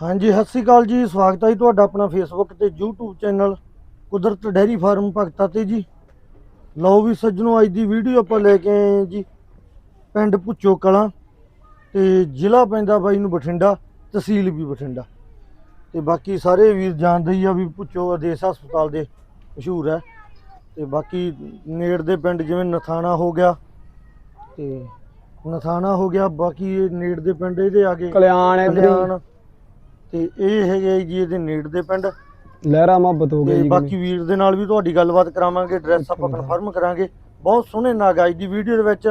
ਹਾਂਜੀ ਸਤਿ ਸ਼੍ਰੀ ਅਕਾਲ ਜੀ। ਸਵਾਗਤ ਹੈ ਜੀ ਤੁਹਾਡਾ ਆਪਣਾ ਫੇਸਬੁੱਕ ਤੇ YouTube channel Kudrat dairy farm Bhagta ਤੇ ਜੀ। ਲਓ ਵੀ ਸੱਜਣੋ ਅੱਜ ਦੀ ਵੀਡੀਓ ਆਪਾਂ ਲੈ ਕੇ ਆਏ ਜੀ ਪਿੰਡ ਭੁੱਚੋ ਕਲਾਂ ਤੇ ਜ਼ਿਲ੍ਹਾ ਪੈਂਦਾ ਬਾਈ ਨੂੰ ਬਠਿੰਡਾ ਤਹਿਸੀਲ ਵੀ ਬਠਿੰਡਾ। ਤੇ ਬਾਕੀ ਸਾਰੇ ਵੀਰ ਜਾਣਦੇ ਹੀ ਆ ਵੀ ਭੁੱਚੋ ਆਦੇਸ਼ ਹਸਪਤਾਲ ਦੇ ਮਸ਼ਹੂਰ ਹੈ। ਤੇ ਬਾਕੀ ਨੇੜ ਦੇ ਪਿੰਡ ਜਿਵੇਂ ਨਥਾਣਾ ਹੋ ਗਿਆ ਤੇ ਨਥਾਣਾ ਹੋ ਗਿਆ ਬਾਕੀ ਨੇੜ ਦੇ ਪਿੰਡ ਇਹਦੇ ਆ ਗਏ। ਕਲਿਆਣ ਇਧਰ ਕਲਿਆਣ ਤੇ ਇਹ ਹੈਗੇ ਜੀ ਇਹਦੇ ਨੇੜ ਦੇ ਪਿੰਡ। ਲਹਿਰਾ ਮੁਹੱਬਤ ਹੋ ਤੇ ਗਈ ਜੀ ਬਾਕੀ ਵੀਰ ਦੇ ਨਾਲ ਵੀ ਤੁਹਾਡੀ ਗੱਲਬਾਤ ਕਰਾਵਾਂਗੇ ਐਡਰੈਸ ਆਪਾਂ ਕਨਫਰਮ ਕਰਾਂਗੇ। ਬਹੁਤ ਸੋਹਣੇ ਨਾਗ ਅੱਜ ਦੀ ਵੀਡੀਓ ਦੇ ਵਿੱਚ।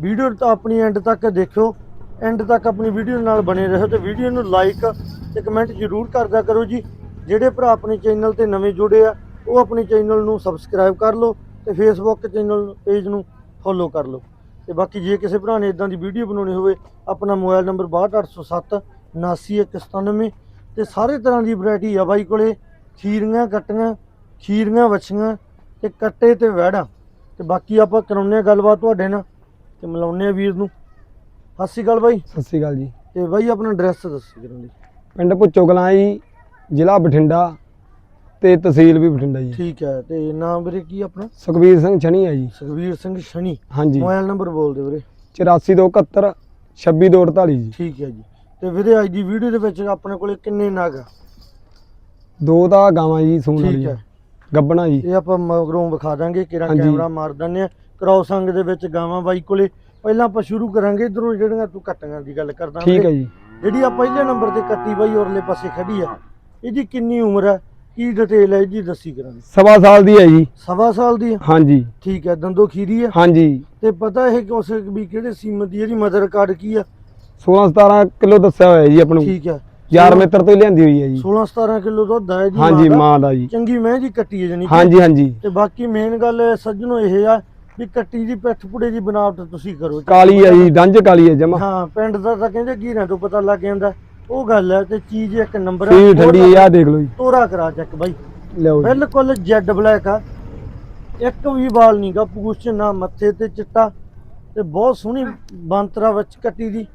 ਵੀਡੀਓ ਤਾਂ ਆਪਣੀ ਐਂਡ ਤੱਕ ਦੇਖਿਓ। ਐਂਡ ਤੱਕ ਆਪਣੀ ਵੀਡੀਓ ਨਾਲ ਬਣੇ ਰਹੋ ਤੇ ਵੀਡੀਓ ਨੂੰ ਲਾਈਕ ਤੇ ਕਮੈਂਟ ਜ਼ਰੂਰ ਕਰਦਾ ਕਰੋ ਜੀ। ਜਿਹੜੇ ਭਰਾ ਆਪਣੇ ਚੈਨਲ ਤੇ ਨਵੇਂ ਜੁੜੇ ਆ ਉਹ ਆਪਣੇ ਚੈਨਲ ਨੂੰ ਸਬਸਕ੍ਰਾਈਬ ਕਰ ਲਓ ਤੇ ਫੇਸਬੁੱਕ ਚੈਨਲ ਪੇਜ ਨੂੰ ਫੋਲੋ ਕਰ ਲਓ। ਤੇ ਬਾਕੀ ਜੇ ਕਿਸੇ ਭਰਾ ਨੇ ਇਦਾਂ ਦੀ ਵੀਡੀਓ ਬਣਾਉਣੀ ਹੋਵੇ ਆਪਣਾ ਮੋਬਾਈਲ ਨੰਬਰ 62807 79197 ਤੇ ਸਾਰੇ ਤਰ੍ਹਾਂ ਦੀ ਵੈਰਾਈਟੀ ਆ ਬਾਈ ਕੋਲੇ। ਖੀਰੀਆਂ ਕੱਟੀਆਂ ਖੀਰੀਆਂ ਵੱਛੀਆਂ ਤੇ ਕੱਟੇ ਤੇ ਵਹਿੜਾਂ। ਤੇ ਬਾਕੀ ਆਪਾਂ ਕਰਾਉਂਦੇ ਆ ਗੱਲਬਾਤ ਤੁਹਾਡੇ ਨਾਲ ਤੇ ਮਿਲਾਉਂਦੇ ਆ ਵੀਰ ਨੂੰ। ਸਤਿ ਸ਼੍ਰੀ ਅਕਾਲ ਬਾਈ। ਸਤਿ ਸ਼੍ਰੀ ਅਕਾਲ ਜੀ। ਤੇ ਬਾਈ ਆਪਣਾ ਐਡਰੈਸ ਦੱਸੀ ਕਰਾਂ ਜੀ। ਪਿੰਡ ਭੁੱਚੋ ਕਲਾਂ ਜੀ ਜ਼ਿਲ੍ਹਾ ਬਠਿੰਡਾ ਤੇ ਤਹਿਸੀਲ ਵੀ ਬਠਿੰਡਾ ਜੀ। ਠੀਕ ਹੈ ਤੇ ਨਾਮ ਵੀਰੇ ਕੀ ਆਪਣਾ? ਸੁਖਬੀਰ ਸਿੰਘ ਛਣੀ ਹੈ ਜੀ। ਸੁਖਵੀਰ ਸਿੰਘ ਸ਼ਨੀ ਹਾਂਜੀ। ਮੋਬਾਈਲ ਨੰਬਰ ਬੋਲ ਦਿਓ ਵੀਰੇ। 8471 26248 ਜੀ। ਠੀਕ ਹੈ ਜੀ। ਤੇ ਵੀਰੇ ਅੱਜ ਦੀ ਵੀਡੀਓ ਦੇ ਵਿੱਚ ਆਪਣੇ ਕੋਲੇ ਕਿੰਨੇ ਨਗ ਆ? ਦੋ ਤਾਂ ਗਾਵਾਂ ਜੀ ਸੂਣ ਠੀਕ ਹੈ। ਗੱਬਣਾ ਜੀ। ਇਹ ਆਪਾਂ ਮਗਰੋਂ ਵਿਖਾ ਦਾਂਗੇ ਕਿਰਾਂ ਹਾਂਜੀ। ਕੈਮਰਾ ਮਾਰ ਦਿੰਦੇ ਆ। ਕ੍ਰਾਸ ਅੰਗ ਦੇ ਵਿੱਚ ਗਾਵਾਂ ਬਾਈ ਕੋਲੇ। ਪਹਿਲਾਂ ਆਪਾਂ ਸ਼ੁਰੂ ਕਰਾਂਗੇ ਇਧਰੋਂ ਜਿਹੜੀਆਂ ਤੂੰ ਕੱਟੀਆਂ ਦੀ ਗੱਲ ਕਰਦਾ ਠੀਕ ਹੈ ਜੀ। ਜਿਹੜੀ ਆ ਪਹਿਲੇ ਨੰਬਰ ਤੇ ਕੱਟੀ ਬਾਈ ਔਰਲੇ ਪਾਸੇ ਖੜੀ ਆ। ਇਹਦੀ ਕਿੰਨੀ ਉਮਰ ਹੈ ਕੀ ਡਿਟੇਲ ਹੈ ਇਹਦੀ ਦੱਸੀ ਕਰਾਂਗੇ ਸਵਾ ਸਾਲ ਦੀ ਹੈ ਜੀ। ਸਵਾ ਸਾਲ ਦੀ ਆ? ਹਾਂਜੀ। ਠੀਕ ਹੈ ਦੰਦੋ ਖੀਰੀ ਆ। ਹਾਂਜੀ। ਤੇ ਪਤਾ ਇਹ ਕਿ ਉਸ ਵੀ ਕਿਹੜੇ ਸੀਮਤ ਦੀ ਇਹਦੀ ਮਦਰ ਕਾਰਡ ਕੀ ਆ? 16 17 ਕਿਲੋ ਦੱਸਿਆ ਹੋਇਆ ਜੀ ਆਪਾਂ ਨੂੰ। ਠੀਕ ਹੈ ਯਾਰ ਮਿੱਤਰ ਤੋਂ ਹੀ ਲਿਆਂਦੀ ਹੋਈ ਹੈ ਜੀ। 16 17 ਕਿਲੋ ਦੁੱਧ ਹੈ ਜੀ ਹਾਂਜੀ ਮਾਂ ਦਾ। ਜੀ। ਚੰਗੀ ਮੈਂ ਜੀ ਕੱਟੀ ਹੈ ਜਣੀ ਹਾਂਜੀ ਹਾਂਜੀ। ਤੇ ਬਾਕੀ ਮੇਨ ਗੱਲ ਸੱਜਣੋ ਇਹ ਆ ਵੀ ਕੱਟੀ ਦੀ ਪਿੱਠ ਪੁੜੇ ਦੀ ਬਣਾਵਟ ਤੁਸੀਂ ਕਰੋ। ਕਾਲੀ ਹੈ ਜੀ ਡੰਜ ਕਾਲੀ ਹੈ ਜਮਾ। ਹਾਂ ਪਿੰਡ ਦਾ ਤਾਂ ਕਹਿੰਦੇ ਘੀਰਿਆਂ ਤੋਂ ਪਤਾ ਲੱਗ ਜਾਂਦਾ। ਉਹ ਗੱਲ ਹੈ ਤੇ ਚੀਜ਼ ਇੱਕ ਨੰਬਰ ਸੀ ਠੰਡੀ ਹੈ ਆਹ ਦੇਖ ਲਓ ਜੀ। ਤੋਰਾ ਕਰਾ ਚੱਕ ਬਾਈ। ਲਿਆਓ ਜੀ। ਬਿਲਕੁਲ ਜੈਡ ਬਲੈਕ ਆ। ਇੱਕ ਵੀ ਵਾਲ ਨਹੀਂਗਾ ਪੂਛ ਨਾ ਮੱਥੇ ਤੇ ਚਿੱਟਾ। ਤੇ ਬਹੁਤ ਸੋਹਣੀ ਬੰਤਰਾ ਵਿੱਚ ਕੱਟੀ ਦੀ।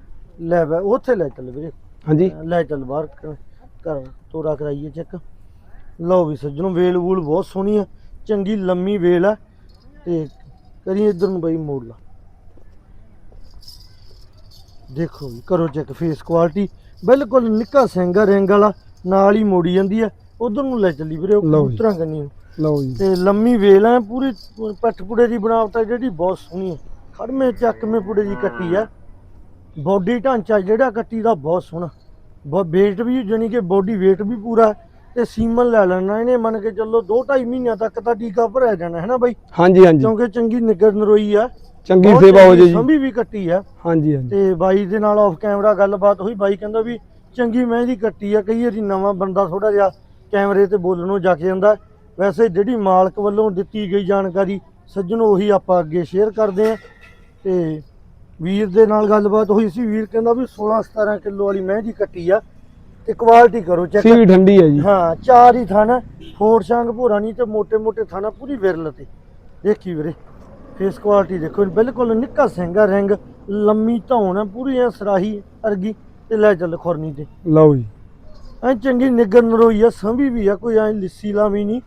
ਲੈ ਵੇ ਉੱਥੇ ਲੈ ਚੱਲ ਵੀਰੇ। ਹਾਂਜੀ। ਲੈ ਚੱਲ ਬਾਹਰ ਕਰ ਤੋਰਾ ਕਰਾਈਏ ਚੈੱਕ। ਲਓ ਵੀ ਸੱਜਣੋ ਵੇਲ ਵੂਲ ਬਹੁਤ ਸੋਹਣੀ ਆ। ਚੰਗੀ ਲੰਮੀ ਵੇਲ ਆ। ਤੇ ਕਰੀ ਇਧਰ ਨੂੰ ਬਈ ਮੋੜ ਲਾ। ਦੇਖੋ ਵੀ ਕਰੋ ਚੈੱਕ ਫੇਸ ਕੁਆਲਿਟੀ ਬਿਲਕੁਲ ਨਿੱਕਾ ਸਿੰਗਾ ਰਿੰਗ ਵਾਲਾ ਨਾਲ ਹੀ ਮੋੜੀ ਜਾਂਦੀ ਆ। ਉਧਰ ਨੂੰ ਲੈ ਚੱਲੀ ਵੀਰੇ। ਕਬੂਤਰਾਂ ਕੰਨੀ ਲਓ ਜੀ। ਤੇ ਲੰਮੀ ਵੇਲ ਆ ਪੂਰੀ ਪੱਠ ਪੁੜੇ ਦੀ ਬਣਾਵਟ ਆ ਜਿਹੜੀ ਬਹੁਤ ਸੋਹਣੀ ਆ। ਖੜਮੇ ਚੱਕਵੇਂ ਪੁੜੇ ਦੀ ਕੱਟੀ ਆ। ਬੋਡੀ ਢਾਂਚਾ ਜਿਹੜਾ ਕੱਟੀ ਦਾ ਬਹੁਤ ਸੋਹਣਾ। weight ਵੀ ਜਾਣੀ ਕਿ ਬੋਡੀ weight ਵੀ ਪੂਰਾ ਤੇ ਸੀਮਨ ਲੈ ਲੈਣਾ ਇਹਨੇ ਮੰਨ ਕੇ ਚੱਲੋ 2.5 ਮਹੀਨਿਆਂ ਤੱਕ ਤਾਂ ਟੀਕਾ ਭਰਿਆ ਜਾਣਾ ਹੈ ਨਾ ਬਾਈ? ਹਾਂਜੀ ਹਾਂਜੀ। ਕਿਉਂਕਿ ਚੰਗੀ ਨਿਗਰ ਨਰੋਈ ਆ। ਚੰਗੀ ਸੇਵਾ ਹੋ ਜੇ ਜੀ ਸੰਭੀ ਵੀ ਕੱਟੀ ਆ। ਹਾਂਜੀ ਹਾਂਜੀ। ਤੇ ਬਾਈ ਦੇ ਨਾਲ ਆਫ ਕੈਮਰਾ ਗੱਲਬਾਤ ਹੋਈ ਬਾਈ ਕਹਿੰਦਾ ਵੀ ਚੰਗੀ ਮਹਿੰਦੀ ਕੱਟੀ ਆ ਕਈ ਵਾਰੀ ਨਵਾਂ ਬੰਦਾ ਥੋੜਾ ਜਿਹਾ ਕੈਮਰੇ ਤੇ ਬੋਲਣੋਂ ਜਾ ਕੇ ਜਾਂਦਾ। ਵੈਸੇ ਜਿਹੜੀ ਮਾਲਕ ਵੱਲੋਂ ਦਿੱਤੀ ਗਈ ਜਾਣਕਾਰੀ ਸੱਜਣੋ ਉਹੀ ਆਪਾਂ ਅੱਗੇ ਸ਼ੇਅਰ ਕਰਦੇ ਆ। ਤੇ ਵੀਰ ਦੇ ਨਾਲ ਗੱਲਬਾਤ ਹੋਈ ਸੀ ਵੀਰ ਕਹਿੰਦਾ ਵੀ 16 17 ਕਿਲੋ ਵਾਲੀ ਮਹਿ ਕੱਟੀ ਆ ਤੇ ਕੁਆਲਿਟੀ ਕਰੋ ਚੈੱਕ ਸੀ ਠੰਡੀ ਹੈ ਜੀ। ਹਾਂ ਚਾਰ ਹੀ ਥਣ ਫੋਰ ਸ਼ਾਂਗ ਭੋਰਾ ਨਹੀਂ ਤੇ ਮੋٹے ਮੋٹے ਥਾਣਾ ਪੂਰੀ ਵਿਰਲ ਤੇ। ਦੇਖੀ ਵੀਰੇ ਫੇਸ ਕੁਆਲਿਟੀ ਦੇਖੋ ਬਿਲਕੁਲ ਨਿੱਕਾ ਸਿੰਘ ਆ ਰਿੰਗ ਲੰਮੀ ਧੌਣ ਆ ਪੂਰੀ ਐ ਸਰਾਹੀ ਅਰਗੀ ਤੇ ਲੈ ਚੱਲ ਖੁਰਨੀ ਤੇ। ਲਓ ਜੀ। ਐ ਚੰਗੀ ਨਿਗਰ ਨਰੋਈ ਆ ਸੰਭੀ ਵੀ ਆ ਕੋਈ ਐ ਲਿੱਸੀ ਲਾਵੀ ਨਹੀਂ।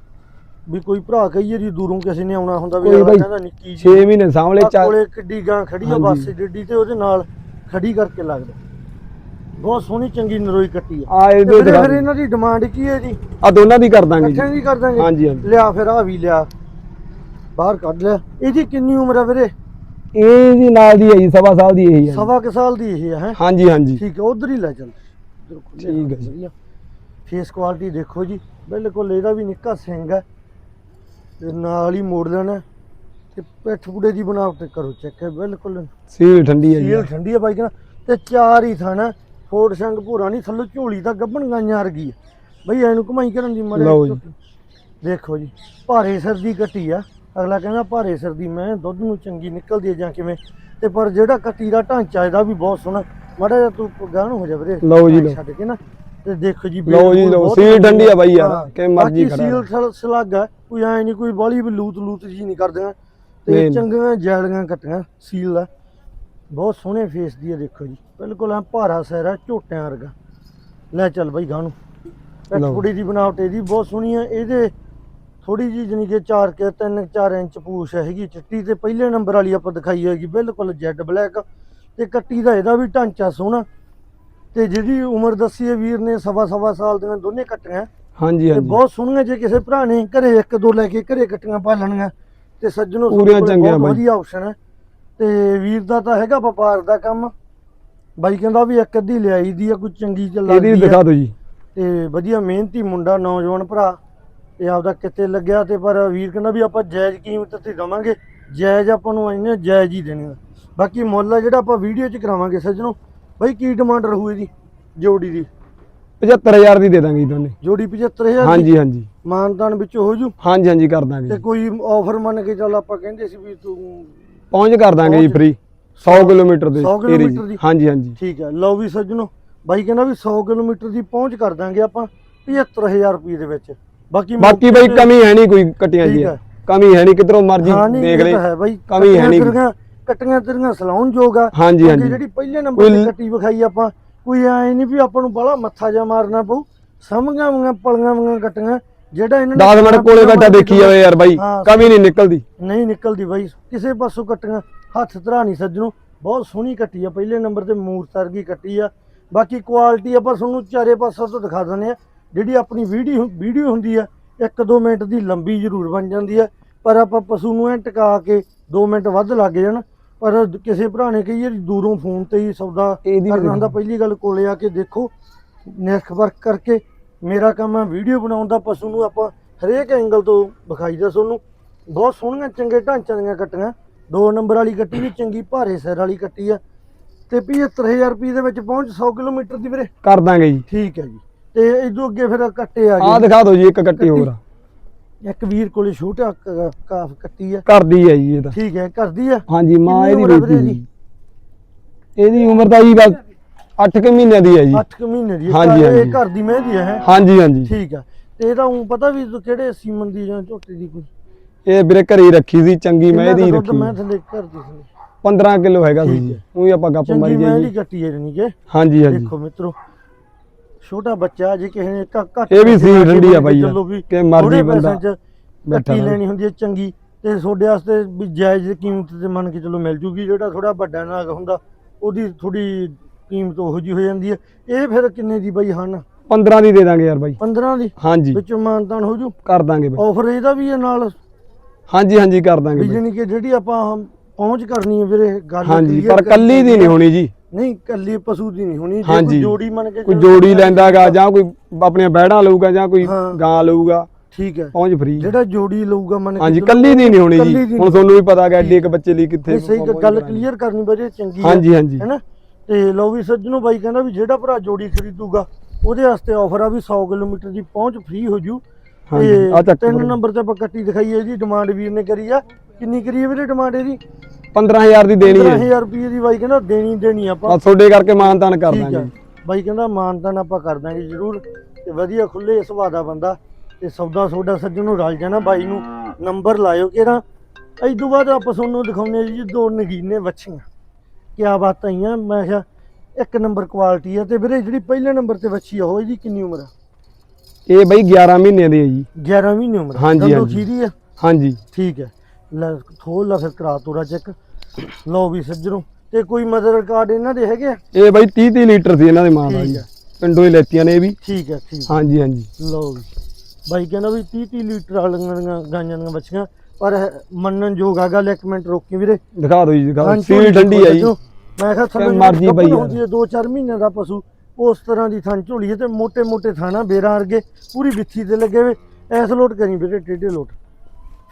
ਵੀ ਕੋਈ ਭਰਾ ਕਹੀਏ ਜੀ ਦੂਰੋਂ ਕਿਸੇ ਨੇ ਆਉਣਾ ਹੁੰਦਾ ਵੀ ਕੋਈ ਅਗਲਾ ਬਾਈ ਕਹਿੰਦਾ ਨਿੱਕੀ 6 ਜੀ ਮਹੀਨੇ ਸਾਹਮਣੇ ਆਹ ਕੋਲੇ ਕਿੱਡੀ ਗਾਂ ਖੜੀ ਆ ਹਾਂਜੀ। ਬੱਸ ਡਿੱਡੀ ਤੇ ਉਹਦੇ ਨਾਲ ਖੜੀ ਕਰਕੇ ਲੱਗਦਾ। ਬਹੁਤ ਸੋਹਣੀ ਚੰਗੀ ਨਰੋਈ ਕੱਟੀ ਆ। ਆ ਤੇ ਇਹਦੇ ਫਿਰ ਦਿਖਾ ਇਹਨਾਂ ਦੀ ਡਿਮਾਂਡ ਕੀ ਹੈ ਜੀ? ਆ ਦੋਨਾਂ ਦੀ ਕਰ ਦਾਂਗੇ ਜੀ ਇਕੱਠਿਆਂ ਦੀ ਕਰ ਦਾਂਗੇ। ਹਾਂਜੀ ਹਾਂਜੀ। ਲਿਆ ਫਿਰ ਆ ਵੀ ਲਿਆ। ਬਾਹਰ ਕੱਢ ਲਿਆ। ਇਹਦੀ ਕਿੰਨੀ ਉਮਰ ਆ ਵੀਰੇ? ਇਹ ਜੀ ਨਾਲ ਦੀ ਹੈ ਜੀ ਸਵਾ ਸਾਲ ਦੀ ਇਹ ਹੈ ਸਵਾ ਕੁ ਸਾਲ ਦੀ ਇਹ ਹੈ ਹਾਂਜੀ ਹਾਂਜੀ। ਠੀਕ ਹੈ ਉਧਰ ਹੀ ਲੈ ਚੱਲ। ਠੀਕ ਹੈ ਜੀ। ਫੇਸ ਕੁਆਲਿਟੀ ਦੇਖੋ ਜੀ। ਬਿਲਕੁਲ ਇਹਦਾ ਵੀ ਨਿੱਕਾ ਸਿੰਘ ਹੈ। ਤੇ ਨਾਲ ਹੀ ਮੋੜ ਲੈਣਾ ਤੇ ਪਿੱਠ ਪੁੜੇ ਦੀ ਬਣਾਵਟ ਕਰੋ ਚੈੱਕ ਹੈ ਬਿਲਕੁਲ। ਸੀ ਠੰਡੀ ਹੈ ਜੀ। ਸੀਲ ਠੰਡੀ ਹੈ ਬਾਈ ਕਹਿੰਦਾ ਤੇ ਚਾਰ ਹੀ ਥਾਣਾ ਫੋੜ ਸੰਗ ਭੂਰਾ ਨਹੀਂ ਥੱਲੋਂ ਝੋਲੀ ਤਾਂ ਗੱਬਣ ਗਾਈਆਂ ਵਰਗੀ ਹੈ। ਬਈ ਐਨੂੰ ਕਮਾਈ ਕਰਨ ਦੀ ਮਰੇ ਲਓ ਜੀ। ਦੇਖੋ ਜੀ ਭਾਰੇ ਸਿਰ ਦੀ ਕੱਟੀ ਆ। ਅਗਲਾ ਕਹਿੰਦਾ ਭਾਰੇ ਸਿਰ ਦੀ ਮੈਂ ਦੁੱਧ ਨੂੰ ਚੰਗੀ ਨਿਕਲਦੀ ਹੈ ਜਾਂ ਕਿਵੇਂ? ਤੇ ਪਰ ਜਿਹੜਾ ਕੱਟੀ ਦਾ ਢਾਂਚਾ ਇਹਦਾ ਵੀ ਬਹੁਤ ਸੋਹਣਾ। ਮਾੜਾ ਜਿਹਾ ਤੂੰ ਗਾਣ ਹੋ ਜਾ ਵੀਰੇ। ਲਓ ਜੀ। ਛੱਡ ਕੇ ਨਾ। ਤੇ ਦੇਖੋ ਜੀ ਲਓ ਜੀ, ਲਓ। ਸੀਲ ਠੰਡੀ ਆ ਬਾਈ ਯਾਰ, ਹਾਂ, ਕਿਵੇਂ ਮਰਜ਼ੀ ਖੜਾ। ਸੀਲ ਸਲ- ਸਲੱਗ ਆ ਕੋਈ ਐ ਨਹੀਂ ਕੋਈ ਬਾਲੀ ਵੀ ਲੂਤ ਲੂਤ ਜੀ ਨਹੀਂ ਕਰਦੀਆਂ ਤੇ। ਚੰਗੀਆਂ ਜੈਲੀਆਂ ਕੱਟੀਆਂ ਸੀਲ ਆ ਬਹੁਤ ਸੋਹਣੇ ਫੇਸ ਦੀ ਆ ਦੇਖੋ ਜੀ। ਬਿਲਕੁਲ ਐ ਭਾਰਾ ਆ ਝੋਟਿਆਂ ਵਰਗਾ। ਲੈ ਚੱਲ ਬਾਈ ਗਾਂ ਨੂੰ। ਕੁੜੀ ਦੀ ਬਣਾਵਟ ਇਹਦੀ ਬਹੁਤ ਸੋਹਣੀ ਹੈ ਇਹਦੇ ਥੋੜੀ ਜੀ ਜਾਣੀ ਕਿ 4 ਕੇ 3 4 ਇੰਚ ਪੂਛ ਹੈਗੀ ਚਿੱਟੀ ਤੇ ਪਹਿਲੇ ਨੰਬਰ ਵਾਲੀ ਆਪਾਂ ਦਿਖਾਈ ਹੋਏਗੀ ਬਿਲਕੁਲ ਜੈਡ ਬਲੈਕ। ਤੇ ਕੱਟੀ ਦਾ ਇਹਦਾ ਵੀ ਢਾਂਚਾ ਸੋਹਣਾ। ਤੇ ਜਿਹੜੀ ਉਮਰ ਦੱਸੀ ਹੈ ਵੀਰ ਨੇ ਸਵਾ ਸਵਾ ਸਾਲ ਦੀਆਂ ਦੋਨੇ ਕੱਟੀਆਂ। ਹਾਂਜੀ ਤੇ ਹਾਂਜੀ। ਬਹੁਤ ਸੋਹਣੀਆਂ ਜੇ ਕਿਸੇ ਭਰਾ ਨੇ ਘਰੇ ਇੱਕ ਦੋ ਲੈ ਕੇ ਘਰੇ ਕੱਟੀਆਂ ਪਾਲਣੀਆਂ ਤੇ ਸੱਜਣੋ ਤੁਹਾਡੇ ਪੂਰੀਆਂ ਕੋਲ ਚੰਗੀਆਂ ਬਹੁਤ ਬਾਈ। ਵਧੀਆ ਆਪਸ਼ਨ ਹੈ। ਤੇ ਵੀਰ ਦਾ ਤਾਂ ਹੈਗਾ ਵਪਾਰ ਦਾ ਕੰਮ। ਬਾਈ ਕਹਿੰਦਾ ਵੀ ਇੱਕ ਅੱਧੀ ਲਿਆਈ ਦੀ ਆ ਕੋਈ ਚੰਗੀ ਚੱਲ ਇਹਦੀ ਵੀ ਦਿਖਾ ਦਿਓ ਜੀ। ਤੇ ਵਧੀਆ ਮਿਹਨਤੀ ਮੁੰਡਾ ਨੌਜਵਾਨ ਭਰਾ। ਤੇ ਆਪਦਾ ਕਿੱਤੇ ਲੱਗਿਆ ਤੇ ਪਰ ਵੀਰ ਕਹਿੰਦਾ ਵੀ ਆਪਾਂ ਜਾਇਜ਼ ਕੀਮਤ ਤੇ ਦਵਾਂਗੇ। ਜਾਇਜ਼ ਆਪਾਂ ਨੂੰ ਇਹਨੇ ਜਾਇਜ਼ ਹੀ ਦੇਣੀ ਆ। ਬਾਕੀ ਮੁੱਲ ਆ ਜਿਹੜਾ ਆਪਾਂ ਵੀਡੀਓ 'ਚ ਕਰਾਵਾਂਗੇ ਸੱਜਣੋ। ਬਾਈ ਕੀ ਡਿਮਾਂਡ ਰਹੂ ਇਹਦੀ? ਜੋੜੀ ਦੀ। 75000 ਦੀ ਦੇ ਦਾਂਗੇ ਜੀ ਦੋਨੇ ਜੋੜੀ 75000 ਦੀ? ਹਾਂਜੀ ਹਾਂਜੀ। ਮਾਨਤਾਨ ਵਿੱਚ ਹੋ ਜੂ? ਹਾਂਜੀ ਹਾਂਜੀ ਕਰ ਦਾਂਗੇ ਤੇ। ਕੋਈ ਆਫਰ ਮੰਨ ਕੇ ਚੱਲ ਆਪਾਂ ਕਹਿੰਦੇ ਸੀ ਵੀ ਤੂੰ ਪਹੁੰਚ ਕਰ ਦਾਂਗੇ ਜੀ। ਫ੍ਰੀ 100 ਕਿਲੋਮੀਟਰ ਦੇ 100 area ਕਿਲੋਮੀਟਰ। ਦੀ? ਹਾਂਜੀ ਹਾਂਜੀ। ਠੀਕ ਹੈ। ਲਓ ਵੀ ਸੱਜਣੋ ਬਾਈ ਕਹਿੰਦਾ ਵੀ 100 ਕਿਲੋਮੀਟਰ ਦੀ ਪਹੁੰਚ ਕਰ ਦਾਂਗੇ ਆਪਾਂ 75000 ਰੁਪਏ ਦੇ ਵਿੱਚ। ਬਾਕੀ ਬਾਕੀ ਬਈ ਕਮੀ ਹੈ ਨਹੀਂ ਕੋਈ ਕੱਟੀਆਂ ਹੈ। ਕਮੀ ਹੈ ਨਹੀਂ ਕਿਧਰੋਂ ਮਰਜ਼ੀ ਦੇਖ ਲੈ। ਕਮੀ ਹੈ ਨਹੀਂ। ਕੱਟੀਆਂ ਤੇਰੀਆਂ ਸਲਾਉਣ ਜੋਗ। ਆ ਹਾਂਜੀ ਹਾਂਜੀ। ਜਿਹੜੀ ਪਹਿਲੇ ਨੰਬਰ ਤੇ ਕੱਟੀ ਵਿਖਾਈ ਆਪਾਂ ਕੋਈ ਐ ਨਹੀਂ ਵੀ ਆਪਾਂ ਨੂੰ ਬੜਾ ਮੱਥਾ ਜਾ ਮਾਰਨਾ ਪਊ। ਸਮਝਾਂ ਵਾਂਗਾਂ ਪਲੀਆਂ ਵਾਂਗਾਂ ਕੱਟੀਆਂ। ਜਿਹੜਾ ਇਹਨਾਂ ਨੇ 10 ਮਿੰਟ ਕੋਲੇ ਬੈਠਾ ਦੇਖੀ ਜਾਵੇ ਯਾਰ ਬਾਈ। ਕਮੀ ਨਹੀਂ ਨਿਕਲਦੀ। ਨਹੀਂ ਨਿਕਲਦੀ ਬਾਈ। ਕਿਸੇ ਪਾਸੋਂ ਕੱਟੀਆਂ ਹੱਥ ਧਰਾ ਨਹੀਂ ਸੱਜਣੋ। ਬਹੁਤ ਸੋਹਣੀ ਕੱਟੀ ਆ ਪਹਿਲੇ ਨੰਬਰ ਤੇ ਮੂਰਤ ਵਰਗੀ ਕੱਟੀ ਆ। ਬਾਕੀ ਕੁਆਲਿਟੀ ਆਪਾਂ ਤੁਹਾਨੂੰ ਚਾਰੇ ਪਾਸੋਂ ਤੋਂ ਦਿਖਾ ਦਿੰਦੇ ਆ। ਜਿਹੜੀ ਆਪਣੀ ਵੀਡੀਓ ਵੀਡੀਓ ਹੁੰਦੀ ਆ 1-2 ਮਿੰਟ ਦੀ ਲੰਬੀ ਜ਼ਰੂਰ ਬਣ ਜਾਂਦੀ ਆ। ਪਰ ਆਪਾਂ ਪਸ਼ੂ ਨੂੰ ਐ ਟਿਕਾ ਕੇ 2 ਮਿੰਟ ਵੱਧ ਲੱਗ ਜਾਣ। ਪਰ ਕਿਸੇ ਭਰਾ ਨੇ ਕਹੀ ਯਾਰ ਦੂਰੋਂ ਫੋਨ ਤੇ ਹੀ ਸੌਦਾ ਇਹਦੀ ਕਰਨਾ ਹੁੰਦਾ। ਪਹਿਲੀ ਗੱਲ ਕੋਲੇ ਆ ਕੇ ਦੇਖੋ ਨਿਰਖ ਵਰਕ ਕਰਕੇ ਮੇਰਾ ਕੰਮ ਆ ਵੀਡੀਓ ਬਣਾਉਣ ਦਾ ਪਸ਼ੂ ਨੂੰ ਆਪਾਂ ਹਰੇਕ ਐਂਗਲ ਤੋਂ ਵਿਖਾਈਦਾ ਤੁਹਾਨੂੰ। ਬਹੁਤ ਸੋਹਣੀਆਂ ਚੰਗੇ ਢਾਂਚਿਆਂ ਦੀਆਂ ਕੱਟੀਆਂ। ਦੋ ਨੰਬਰ ਵਾਲੀ ਕੱਟੀ ਵੀ ਚੰਗੀ ਭਾਰੇ ਸਿਰ ਵਾਲੀ ਕੱਟੀ ਆ। ਤੇ 75000 ਰੁਪਏ ਦੇ ਵਿੱਚ ਪਹੁੰਚ 100 ਕਿਲੋਮੀਟਰ ਦੀ ਵੀਰੇ। ਕਰ ਦਾਂਗੇ ਜੀ। ਠੀਕ ਹੈ ਜੀ। ਤੇ ਇਦੋਂ ਅੱਗੇ ਫਿਰ ਕੱਟੇ ਆ ਗਏ। ਦਿਖਾ ਦਿਓ ਜੀ ਇੱਕ ਕੱਟੀ। ਹੋਰ। ਇੱਕ ਵੀਰ ਕੋਲੇ ਛੋਟਾ ਕ- ਕਾਫ ਕੱਟੀ ਆ। ਕਰਦੀ ਹੈ ਜੀ ਇਹ ਤਾਂ। ਠੀਕ ਹੈ ਕਰਦੀ ਆ? ਹਾਂਜੀ ਮਾਂ ਕਿੰਨੀ ਇਹਦੀ ਉਮਰ ਆ ਬੇਟੀ ਦੀ। ਇਹਦੀ ਉਮਰ ਤਾਂ ਜੀ ਬਸ 8 ਕੁ ਮਹੀਨਿਆਂ ਦੀ ਹੈ ਜੀ। 8 ਮਹੀਨੇ ਦੀ ਹਾਂਜੀ, ਇਹ ਹਾਂਜੀ। ਘਰ ਦੀ ਮਹਿੰਦੀ ਹੈ? ਹਾਂਜੀ ਹਾਂਜੀ। ਠੀਕ ਆ। ਤੇ ਇਹਦਾ ਉਹ ਪਤਾ ਵੀ ਤੂੰ ਕਿਹੜੇ ਸੀਮਨ ਦੀ ਜਾਂ ਝੋਟੀ ਦੀ ਕੋਈ? ਇਹ ਵੀਰੇ ਘਰੇ ਹੀ ਰੱਖੀ ਸੀ ਚੰਗੀ ਮੈਂ ਕਿੰਨਾ ਦੀ ਕੁ ਦੁੱਧ ਰੱਖੀ। ਮੈਂ ਥੱਲੇ ਘਰ ਦੀ ਸੀ। 15 ਕਿਲੋ ਹੈਗਾ ਸੀ। ਠੀਕ ਜੀ ਹੈ। ਉਹੀ ਆਪਾਂ ਗੱਪ ਚੰਗੀ ਮਾਰੀ ਮੈਂ ਜਾਈ ਦੀ ਕੱਟੀ ਹੈ ਜਾਨੀ ਕਿ। ਹਾਂਜੀ ਹਾਂਜੀ। ਦੇਖੋ ਮਿੱਤਰੋ ਛੋਟਾ ਬੱਚਾ ਜੇ ਕਿਸੇ ਨੇ ਘੱਟ ਇਹ ਵੀ ਪੈਸੇ ਸੀ ਲਾ ਕੇ ਠੰਡੀ ਆ ਬਾਈ ਚੱਲੋ ਵੀ ਕਿ ਮਰਜ਼ੀ ਬੰਦਾ ਬੈਠਾ। ਲੈਣੀ ਹੁੰਦੀ ਹੈ ਚੰਗੀ ਤੇ ਤੁਹਾਡੇ ਵਾਸਤੇ ਵੀ ਜਾਇਜ਼ ਕੀਮਤ ਤੇ ਮੰਨ ਕੇ ਚਲੋ ਮਿਲ ਜੂਗੀ। ਜਿਹੜਾ ਥੋੜਾ ਵੱਡਾ ਨਾਗ ਹੁੰਦਾ ਉਹਦੀ ਥੋੜੀ ਕੀਮਤ ਉਹੋ ਜੀ ਹੋ ਜਾਂਦੀ ਹੈ ਇਹ ਫਿਰ ਕਿੰਨੇ ਦੀ ਬਾਈ ਹਨ? 15 ਦੀ ਦੇ ਦਾਂਗੇ ਯਾਰ ਬਾਈ। 15 ਦੀ? ਹਾਂਜੀ। ਵਿੱਚੋਂ ਮਾਨਤਾਨ ਹੋ ਜੂ? ਕਰ ਦਾਂਗੇ ਬਾਈ। ਆਫਰ ਇਹਦਾ ਵੀ ਹੈ ਨਾਲ? ਹਾਂਜੀ ਹਾਂਜੀ ਕਰ ਦਾਂਗੇ ਵੀ ਕਿ ਜਿਹੜੀ ਆਪਾਂ ਪਹੁੰਚ ਕਰਨੀ ਹੈ ਵੀਰੇ ਗੱਲ ਹਾਂਜੀ clear ਪਰ ਕੱਲੀ ਦੀ ਨਹੀਂ ਹੋਣੀ ਜੀ। ਨਹੀਂ ਕੱਲੀ ਪਸ਼ੂ ਦੀ ਨਹੀਂ ਹੋਣੀ ਜੇ ਹਾਂਜੀ। ਕੋਈ ਜੋੜੀ ਮੰਨ ਕੇ ਕੋਈ ਚੱਲੋ ਜੋੜੀ ਲੈਂਦਾਗਾ ਜਾਂ ਕੋਈ ਆਪਣੀਆਂ ਬੈੜਾਂ ਲਊਗਾ ਜਾਂ ਕੋਈ ਹਾਂ। ਗਾਂ ਲਊਗਾ ਠੀਕ ਹੈ। ਪਹੁੰਚ ਫਰੀ ਜਿਹੜਾ ਜੋੜੀ ਲਊਗਾ ਮੰਨ ਕੇ ਹਾਂਜੀ ਚੱਲੋ, ਕੱਲੀ ਦੀ ਨਹੀਂ ਹੋਣੀ ਜੀ। ਹੁਣ ਤੁਹਾਨੂੰ ਵੀ ਪਤਾ ਹੈ ਐਡੇ ਇੱਕ ਬੱਚੇ ਲਈ ਕਿੱਥੇ ਨਹੀਂ ਸਹੀ ਗੱਲ। ਕਲੀਅਰ ਕਰਨੀ ਬਜੇ ਚੰਗੀ ਹੈ ਹਾਂਜੀ ਹਾਂਜੀ। ਹੈਨਾ ਤੇ ਲਓ ਵੀ ਸੱਜਣੋ ਬਾਈ ਕਹਿੰਦਾ ਵੀ ਜਿਹੜਾ ਭਰਾ ਜੋੜੀ ਖਰੀਦੂਗਾ ਉਹਦੇ ਵਾਸਤੇ ਆਫਰ ਆ ਵੀ 100 ਕਿਲੋਮੀਟਰ ਦੀ ਪਹੁੰਚ ਫ੍ਰੀ ਹੋ ਜੂ। ਹਾਂਜੀ ਤੇ ਚੱਕ ਤਿੰਨ। ਨੰਬਰ ਤੇ ਆਪਾਂ ਕੱਟੀ ਦਿਖਾਈ ਹੈ ਇਹਦੀ ਡਿਮਾਂਡ ਵੀਰ ਨੇ ਕਰੀ ਆ। ਕਿੰਨੀ ਕਰੀ ਹੈ ਵੀਰੇ ਡਿਮਾਂਡ ਇਹਦੀ? 15000 ਦੀ ਦੇਣੀ ਹੈ। 15000 ਰੁਪਏ ਦੀ ਬਾਈ ਕਹਿੰਦਾ ਦੇਣੀ ਦੇਣੀ ਆਪਾਂ। ਬਸ ਤੁਹਾਡੇ ਕਰਕੇ ਮਾਨਤਾਨ ਕਰ ਠੀਕ ਦਾਂਗੇ। ਬਾਈ ਕਹਿੰਦਾ ਮਾਨਤਾਨ ਆਪਾਂ ਕਰ ਦਾਂਗੇ ਜ਼ਰੂਰ। ਤੇ ਵਧੀਆ ਖੁੱਲੇ ਸੁਭਾਅ ਦਾ ਬੰਦਾ। ਤੇ ਸੌਦਾ ਸੌਦਾ ਸੱਜਣ ਨੂੰ ਰਲ ਜਾਣਾ ਬਾਈ ਨੂੰ। ਨੰਬਰ ਲਾਇਓ ਕਿਹੜਾ। ਇਸ ਤੋਂ ਬਾਅਦ ਆਪਾਂ ਤੁਹਾਨੂੰ ਦਿਖਾਉਨੇ ਜੀ ਦੋ ਨਗੀਨੇ ਵੱਛੀਆਂ। ਕਿਆ ਬਾਤਾਂ ਆਈਆਂ ਮੈਂ ਕਿਹਾ ਇੱਕ ਨੰਬਰ ਕੁਆਲਿਟੀ ਆ। ਤੇ ਵੀਰੇ ਜਿਹੜੀ ਪਹਿਲੇ ਨੰਬਰ ਤੇ ਵੱਛੀ ਆ ਉਹ ਇਹਦੀ ਕਿੰਨੀ ਉਮਰ ਆ? ਇਹ ਬਈ 11 ਮਹੀਨਿਆਂ ਦੀ ਹੈ ਜੀ। 11 ਮਹੀਨੇ ਉਮਰ ਆ। ਹਾਂਜੀ, ਦੰਦੋਂ ਹਾਂਜੀ। ਖੀਰੀ ਆ? ਹਾਂਜੀ। ਠੀਕ ਹੈ ਲੈ ਥੋਲ ਲਾ ਫਿਰ ਕਰਾ ਤੋਰਾ ਚੈੱਕ। ਲਓ ਵੀ ਸੱਜਣੋ ਤੇ ਕੋਈ ਮਦਰ ਕਾਰਡ ਇਹਨਾਂ ਦੇ ਹੈਗੇ ਆ? ਇਹ ਬਾਈ 30 ਲੀਟਰ ਸੀ ਇਹਨਾਂ ਦੇ ਮਾਂ ਦਾ ਪਿੰਡੋਂ ਹੀ ਲੈਤੀਆਂ ਨੇ ਇਹ ਵੀ। ਠੀਕ ਹੈ ਠੀਕ ਹਾਂਜੀ ਹਾਂਜੀ। ਲਓ ਬਾਈ ਕਹਿੰਦਾ ਵੀ 30 ਲੀਟਰ ਵਾਲੀਆਂ ਦੀਆਂ ਦੀਆਂ ਬੱਚੀਆਂ ਪਰ ਮੰਨਣ ਯੋਗ ਆ ਗੱਲ ਇੱਕ ਮਿੰਟ ਰੋਕੀ ਵੀਰੇ। ਦਿਖਾ ਦਿਓ ਜੀ ਦਿਖਾ ਦਿਓ। ਸੀਲ ਠੰਡੀ ਆ ਮੈਂ ਕਿਹਾ ਥੱਲੇ ਜਿਹੜੀ ਮਰਜ਼ੀ ਪਈ ਹੁੰਦੀ ਹੈ 2-4 ਮਹੀਨਿਆਂ ਦਾ ਪਸ਼ੂ ਉਸ ਤਰ੍ਹਾਂ ਦੀ ਥਣ ਝੋਲੀ ਹੈ ਤੇ ਮੋਟੇ ਮੋਟੇ ਥਾਣਾ ਬੇਰਾਂ ਅਰਗੇ ਪੂਰੀ ਵਿੱਥੀ ਤੇ ਲੱਗੇ ਵੇ ਐਸ ਲੋਟ ਕਰੀ ਵੀਰੇ ਟੇਢੇ ਲੋਟ।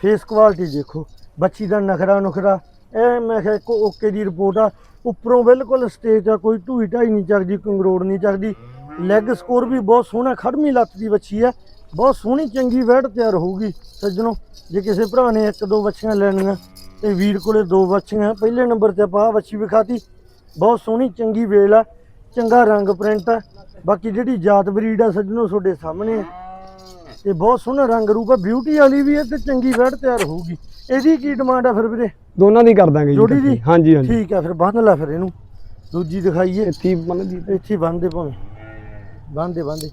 ਫੇਸ ਕੁਆਲਿਟੀ ਦੇਖੋ ਬੱਚੀ ਦਾ ਨਖਰਾ ਨੁਖਰਾ ਇਹ ਮੈਂ ਕਿਹਾ ਇੱਕ ਓਕੇ ਦੀ ਰਿਪੋਰਟ ਆ। ਉੱਪਰੋਂ ਬਿਲਕੁਲ ਸਟੇਜ ਆ, ਕੋਈ ਢੂਈ ਢਾਈ ਨਹੀਂ ਚੱਕਦੀ ਕੰਗਰੋੜ ਨਹੀਂ ਚੱਕਦੀ। ਲੈਗ ਸਕੋਰ ਵੀ ਬਹੁਤ ਸੋਹਣਾ, ਖੜਮੀ ਲੱਤ ਦੀ ਵੱਛੀ ਆ। ਬਹੁਤ ਸੋਹਣੀ, ਚੰਗੀ ਵੈੜ ਤਿਆਰ ਹੋਊਗੀ ਸੱਜਣੋ। ਜੇ ਕਿਸੇ ਭਰਾ ਨੇ ਇੱਕ ਦੋ ਵੱਛੀਆਂ ਲੈਣੀਆਂ ਤੇ ਵੀਰ ਕੋਲੇ ਦੋ ਵੱਛੀਆਂ, ਪਹਿਲੇ ਨੰਬਰ ਤੇ ਆਪਾਂ ਵੱਛੀ ਵਿਖਾਤੀ। ਬਹੁਤ ਸੋਹਣੀ, ਚੰਗੀ ਵੇਲ ਆ, ਚੰਗਾ ਰੰਗ ਪ੍ਰਿੰਟ ਆ। ਬਾਕੀ ਜਿਹੜੀ ਜਾਤ ਬਰੀਡ ਆ ਸੱਜਣੋ, ਤੁਹਾਡੇ ਸਾਹਮਣੇ ਆ। ਤੇ ਬਹੁਤ ਸੋਹਣਾ ਰੰਗ ਰੂਪ ਆ ਬਿਊਟੀ ਵਾਲੀ ਵੀ ਹੈ ਤੇ ਚੰਗੀ ਵੈੜ ਤਿਆਰ ਹੋਊਗੀ। ਇਹਦੀ ਕੀ ਡਿਮਾਂਡ ਆ ਫਿਰ ਵੀਰੇ? ਦੋਨਾਂ ਦੀ ਕਰ ਦਾਂਗੇ ਜੀ ਜੋੜੀ ਦੀ? ਇਕੱਠੀ। ਹਾਂਜੀ ਹਾਂਜੀ। ਠੀਕ ਆ ਫਿਰ ਬੰਨ ਲੈ ਫਿਰ ਇਹਨੂੰ। ਦੂਜੀ ਦਿਖਾਈਏ। ਇੱਥੇ ਹੀ ਬੰਨ ਦੀ। ਇੱਥੇ ਬੰਨਦੇ ਭਾਵੇਂ। ਬੰਦੇ ਬੰਦੇ